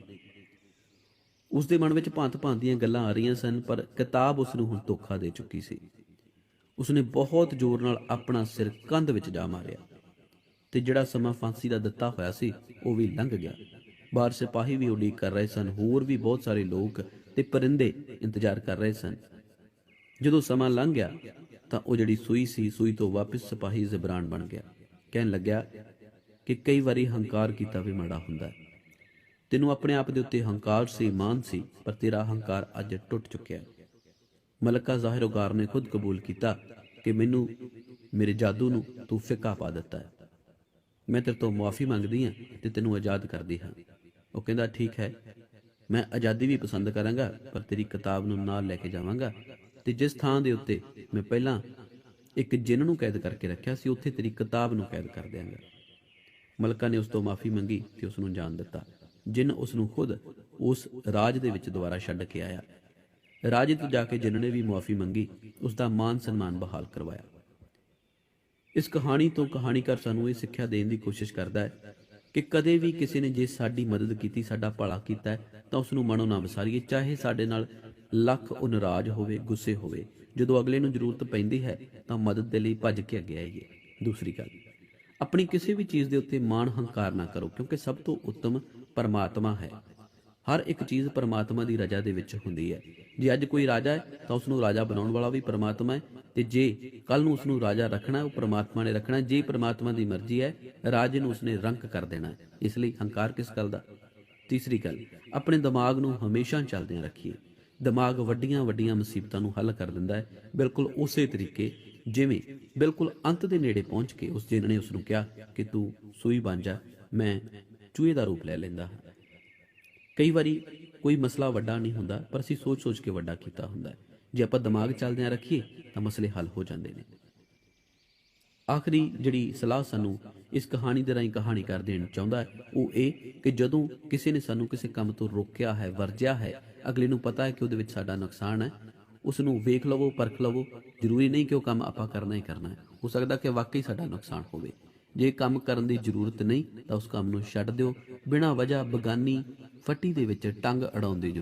ਉਸ ਦੇ ਮਨ ਵਿੱਚ ਭਾਂਤ-ਭਾਂਤ ਦੀਆਂ ਗੱਲਾਂ ਆ ਰਹੀਆਂ ਸਨ, ਪਰ ਕਿਤਾਬ ਉਸ ਨੂੰ ਹੁਣ ਧੋਖਾ ਦੇ ਚੁੱਕੀ ਸੀ। ਉਸਨੇ ਬਹੁਤ ਜ਼ੋਰ ਨਾਲ ਆਪਣਾ ਸਿਰ ਕੰਧ ਵਿੱਚ ਜਾ ਮਾਰਿਆ ਤੇ ਜਿਹੜਾ ਸਮਾਂ ਫਾਂਸੀ ਦਾ ਦਿੱਤਾ ਹੋਇਆ ਸੀ, ਉਹ ਵੀ ਲੰਘ ਗਿਆ। ਬਾਹਰ ਸਿਪਾਹੀ ਵੀ ਉਡੀਕ ਕਰ ਰਹੇ ਸਨ, ਹੋਰ ਵੀ ਬਹੁਤ ਸਾਰੇ ਲੋਕ ਤੇ ਪਰਿੰਦੇ ਇੰਤਜ਼ਾਰ ਕਰ ਰਹੇ ਸਨ। ਜਦੋਂ ਸਮਾਂ ਲੰਘ ਗਿਆ, ਤਾਂ ਉਹ ਜਿਹੜੀ ਸੂਈ ਸੀ, ਸੂਈ ਤੋਂ ਵਾਪਸ ਸਿਪਾਹੀ ਜ਼ਬਰਾਨ ਬਣ ਗਿਆ। ਕਹਿਣ ਲੱਗਿਆ ਕਿ ਕਈ ਵਾਰੀ ਹੰਕਾਰ ਕੀਤਾ ਵੀ ਮਾੜਾ ਹੁੰਦਾ ਹੈ। ਤੈਨੂੰ ਆਪਣੇ ਆਪ ਦੇ ਉੱਤੇ ਹੰਕਾਰ ਸੀ ਮਾਨ ਸੀ, ਪਰ ਤੇਰਾ ਹੰਕਾਰ ਅੱਜ ਟੁੱਟ ਚੁੱਕਿਆ ਹੈ। ਮਲਕਾ ਜ਼ਾਹਿਰ ਉਗਾਰ ਨੇ ਖੁਦ ਕਬੂਲ ਕੀਤਾ ਕਿ ਮੈਨੂੰ, ਮੇਰੇ ਜਾਦੂ ਨੂੰ ਤੂੰ ਫਿੱਕਾ ਪਾ ਦਿੱਤਾ ਹੈ। ਮੈਂ ਤੇਰੇ ਤੋਂ ਮੁਆਫੀ ਮੰਗਦੀ ਹਾਂ ਤੇ ਤੈਨੂੰ ਆਜ਼ਾਦ ਕਰਦੀ ਹਾਂ। ਉਹ ਕਹਿੰਦਾ, ਠੀਕ ਹੈ, ਮੈਂ ਆਜ਼ਾਦੀ ਵੀ ਪਸੰਦ ਕਰਾਂਗਾ, ਪਰ ਤੇਰੀ ਕਿਤਾਬ ਨੂੰ ਨਾਲ ਲੈ ਕੇ ਜਾਵਾਂਗਾ ਤੇ ਜਿਸ ਥਾਂ ਦੇ ਉੱਤੇ ਮੈਂ ਪਹਿਲਾਂ ਇੱਕ ਜਿੰਨ ਨੂੰ ਕੈਦ ਕਰਕੇ ਰੱਖਿਆ ਸੀ, ਉੱਥੇ ਤੇਰੀ ਕਿਤਾਬ ਨੂੰ ਕੈਦ ਕਰ ਦਿਆਂਗਾ। ਮਲਕਾ ਨੇ ਉਸ ਤੋਂ ਮਾਫੀ ਮੰਗੀ ਤੇ ਉਸ ਨੂੰ ਜਾਣ ਦਿੱਤਾ। ਜਿਨ ਉਸ ਨੂੰ ਖੁਦ ਉਸ ਰਾਜ ਦੇ ਵਿੱਚ ਦੁਬਾਰਾ ਛੱਡ ਕੇ ਆਇਆ। ਰਾਜੇ ਤੋਂ ਜਾ ਕੇ ਜਿਨ ਨੇ ਵੀ ਮਾਫੀ ਮੰਗੀ ਉਸ ਦਾ ਮਾਨ ਸਨਮਾਨ ਬਹਾਲ ਕਰਵਾਇਆ। ਇਸ ਕਹਾਣੀ ਤੋਂ ਕਹਾਣੀਕਾਰ ਸਾਨੂੰ ਇਹ ਸਿੱਖਿਆ ਦੇਣ ਦੀ ਕੋਸ਼ਿਸ਼ ਕਰਦਾ ਹੈ ਕਿ ਕਦੇ ਵੀ ਕਿਸੇ ਨੇ ਜੇ ਸਾਡੀ ਮਦਦ ਕੀਤੀ, ਸਾਡਾ ਭਲਾ ਕੀਤਾ ਤਾਂ ਉਸ ਨੂੰ ਮਨੋਂ ਨਾ ਵਿਸਾਰੀਏ, ਚਾਹੇ ਸਾਡੇ ਨਾਲ ਲੱਖ ਉਨਰਾਜ ਹੋਵੇ, ਗੁੱਸੇ ਹੋਵੇ, ਜਦੋਂ ਅਗਲੇ ਨੂੰ ਜ਼ਰੂਰਤ ਪੈਂਦੀ ਹੈ, ਤਾਂ ਮਦਦ ਦੇ ਲਈ ਭੱਜ ਕੇ ਅੱਗੇ ਆਈਏ। ਦੂਸਰੀ ਗੱਲ, ਆਪਣੀ ਕਿਸੇ ਵੀ ਚੀਜ਼ ਦੇ ਉੱਤੇ ਮਾਣ ਹੰਕਾਰ ਨਾ ਕਰੋ, ਕਿਉਂਕਿ ਸਭ ਤੋਂ ਉੱਤਮ ਪਰਮਾਤਮਾ ਹੈ। ਹਰ ਇੱਕ ਚੀਜ਼ ਪਰਮਾਤਮਾ ਦੀ ਰਜ਼ਾ ਦੇ ਵਿੱਚ ਹੁੰਦੀ ਹੈ। ਜੇ ਅੱਜ ਕੋਈ ਰਾਜਾ ਹੈ, ਤਾਂ ਉਸ ਨੂੰ ਰਾਜਾ ਬਣਾਉਣ ਵਾਲਾ ਵੀ ਪਰਮਾਤਮਾ ਹੈ। ਤੇ ਜੇ ਕੱਲ ਨੂੰ ਉਸ ਨੂੰ ਰਾਜਾ ਰੱਖਣਾ ਉਹ ਪਰਮਾਤਮਾ ਨੇ ਰੱਖਣਾ ਜੇ ਪਰਮਾਤਮਾ ਦੀ ਮਰਜ਼ੀ ਹੈ, ਰਾਜੇ ਨੂੰ ਉਸਨੇ ਰੰਕ ਕਰ ਦੇਣਾ ਇਸ ਲਈ ਹੰਕਾਰ ਕਿਸ ਗੱਲ ਦਾ? ਤੀਸਰੀ ਗੱਲ, ਆਪਣੇ ਦਿਮਾਗ ਨੂੰ ਹਮੇਸ਼ਾ ਚੱਲਦਿਆਂ ਰੱਖੀਏ। ਦਿਮਾਗ ਵੱਡੀਆਂ ਵੱਡੀਆਂ ਮੁਸੀਬਤਾਂ ਨੂੰ ਹੱਲ ਕਰ ਦਿੰਦਾ ਹੈ। ਬਿਲਕੁਲ ਉਸੇ ਤਰੀਕੇ, ਜਿਵੇਂ ਬਿਲਕੁਲ ਅੰਤ ਦੇ ਨੇੜੇ ਪਹੁੰਚ ਕੇ ਉਸ ਜਿਨ ਨੇ ਉਸ ਨੂੰ ਕਿਹਾ ਕਿ ਤੂੰ ਸੂਈ ਬਣ ਜਾ, ਮੈਂ ਚੂਹੇ ਦਾ ਰੂਪ ਲੈ ਲੈਂਦਾ ਹਾਂ। ਕਈ ਵਾਰੀ ਕੋਈ ਮਸਲਾ ਵੱਡਾ ਨਹੀਂ ਹੁੰਦਾ, ਪਰ ਅਸੀਂ ਸੋਚ-ਸੋਚ ਕੇ ਵੱਡਾ ਕੀਤਾ ਹੁੰਦਾ ਜੇ ਆਪਾਂ ਦਿਮਾਗ ਚੱਲਦਿਆਂ ਰੱਖੀਏ, ਤਾਂ ਮਸਲੇ ਹੱਲ ਹੋ ਜਾਂਦੇ ਨੇ। ਆਖਰੀ ਜਿਹੜੀ ਸਲਾਹ ਸਾਨੂੰ ਇਸ ਕਹਾਣੀ ਦੇ ਰਾਹੀਂ ਕਹਾਣੀ ਕਰ ਦੇਣ ਚਾਹੁੰਦਾ ਹੈ, ਉਹ ਇਹ ਕਿ ਜਦੋਂ ਕਿਸੇ ਨੇ ਸਾਨੂੰ ਕਿਸੇ ਕੰਮ ਤੋਂ ਰੋਕਿਆ ਹੈ, ਵਰਜਿਆ ਹੈ, ਅਗਲੇ ਨੂੰ ਪਤਾ ਹੈ ਕਿ ਉਹਦੇ ਵਿੱਚ ਸਾਡਾ ਨੁਕਸਾਨ ਹੈ ਉਸ ਨੂੰ ਵੇਖ ਲਵੋ, ਪਰਖ ਲਵੋ, ਜ਼ਰੂਰੀ ਨਹੀਂ ਕਿ ਉਹ ਕੰਮ ਆਪਾਂ ਕਰਨਾ ਹੀ ਕਰਨਾ ਹੈ। ਹੋ ਸਕਦਾ ਕਿ ਵਾਕਈ ਸਾਡਾ ਨੁਕਸਾਨ ਹੋਵੇ। ਜੇ ਕੰਮ ਕਰਨ ਦੀ ਜ਼ਰੂਰਤ ਨਹੀਂ, ਤਾਂ ਉਸ ਕੰਮ ਨੂੰ ਛੱਡ ਦਿਓ। ਬਿਨਾਂ ਵਜ੍ਹਾ ਬਗਾਨੀ ਫੱਟੀ ਦੇ ਵਿੱਚ ਟੰਗ ਅੜਾਉਣ ਦੀ ਜ਼ਰੂਰਤ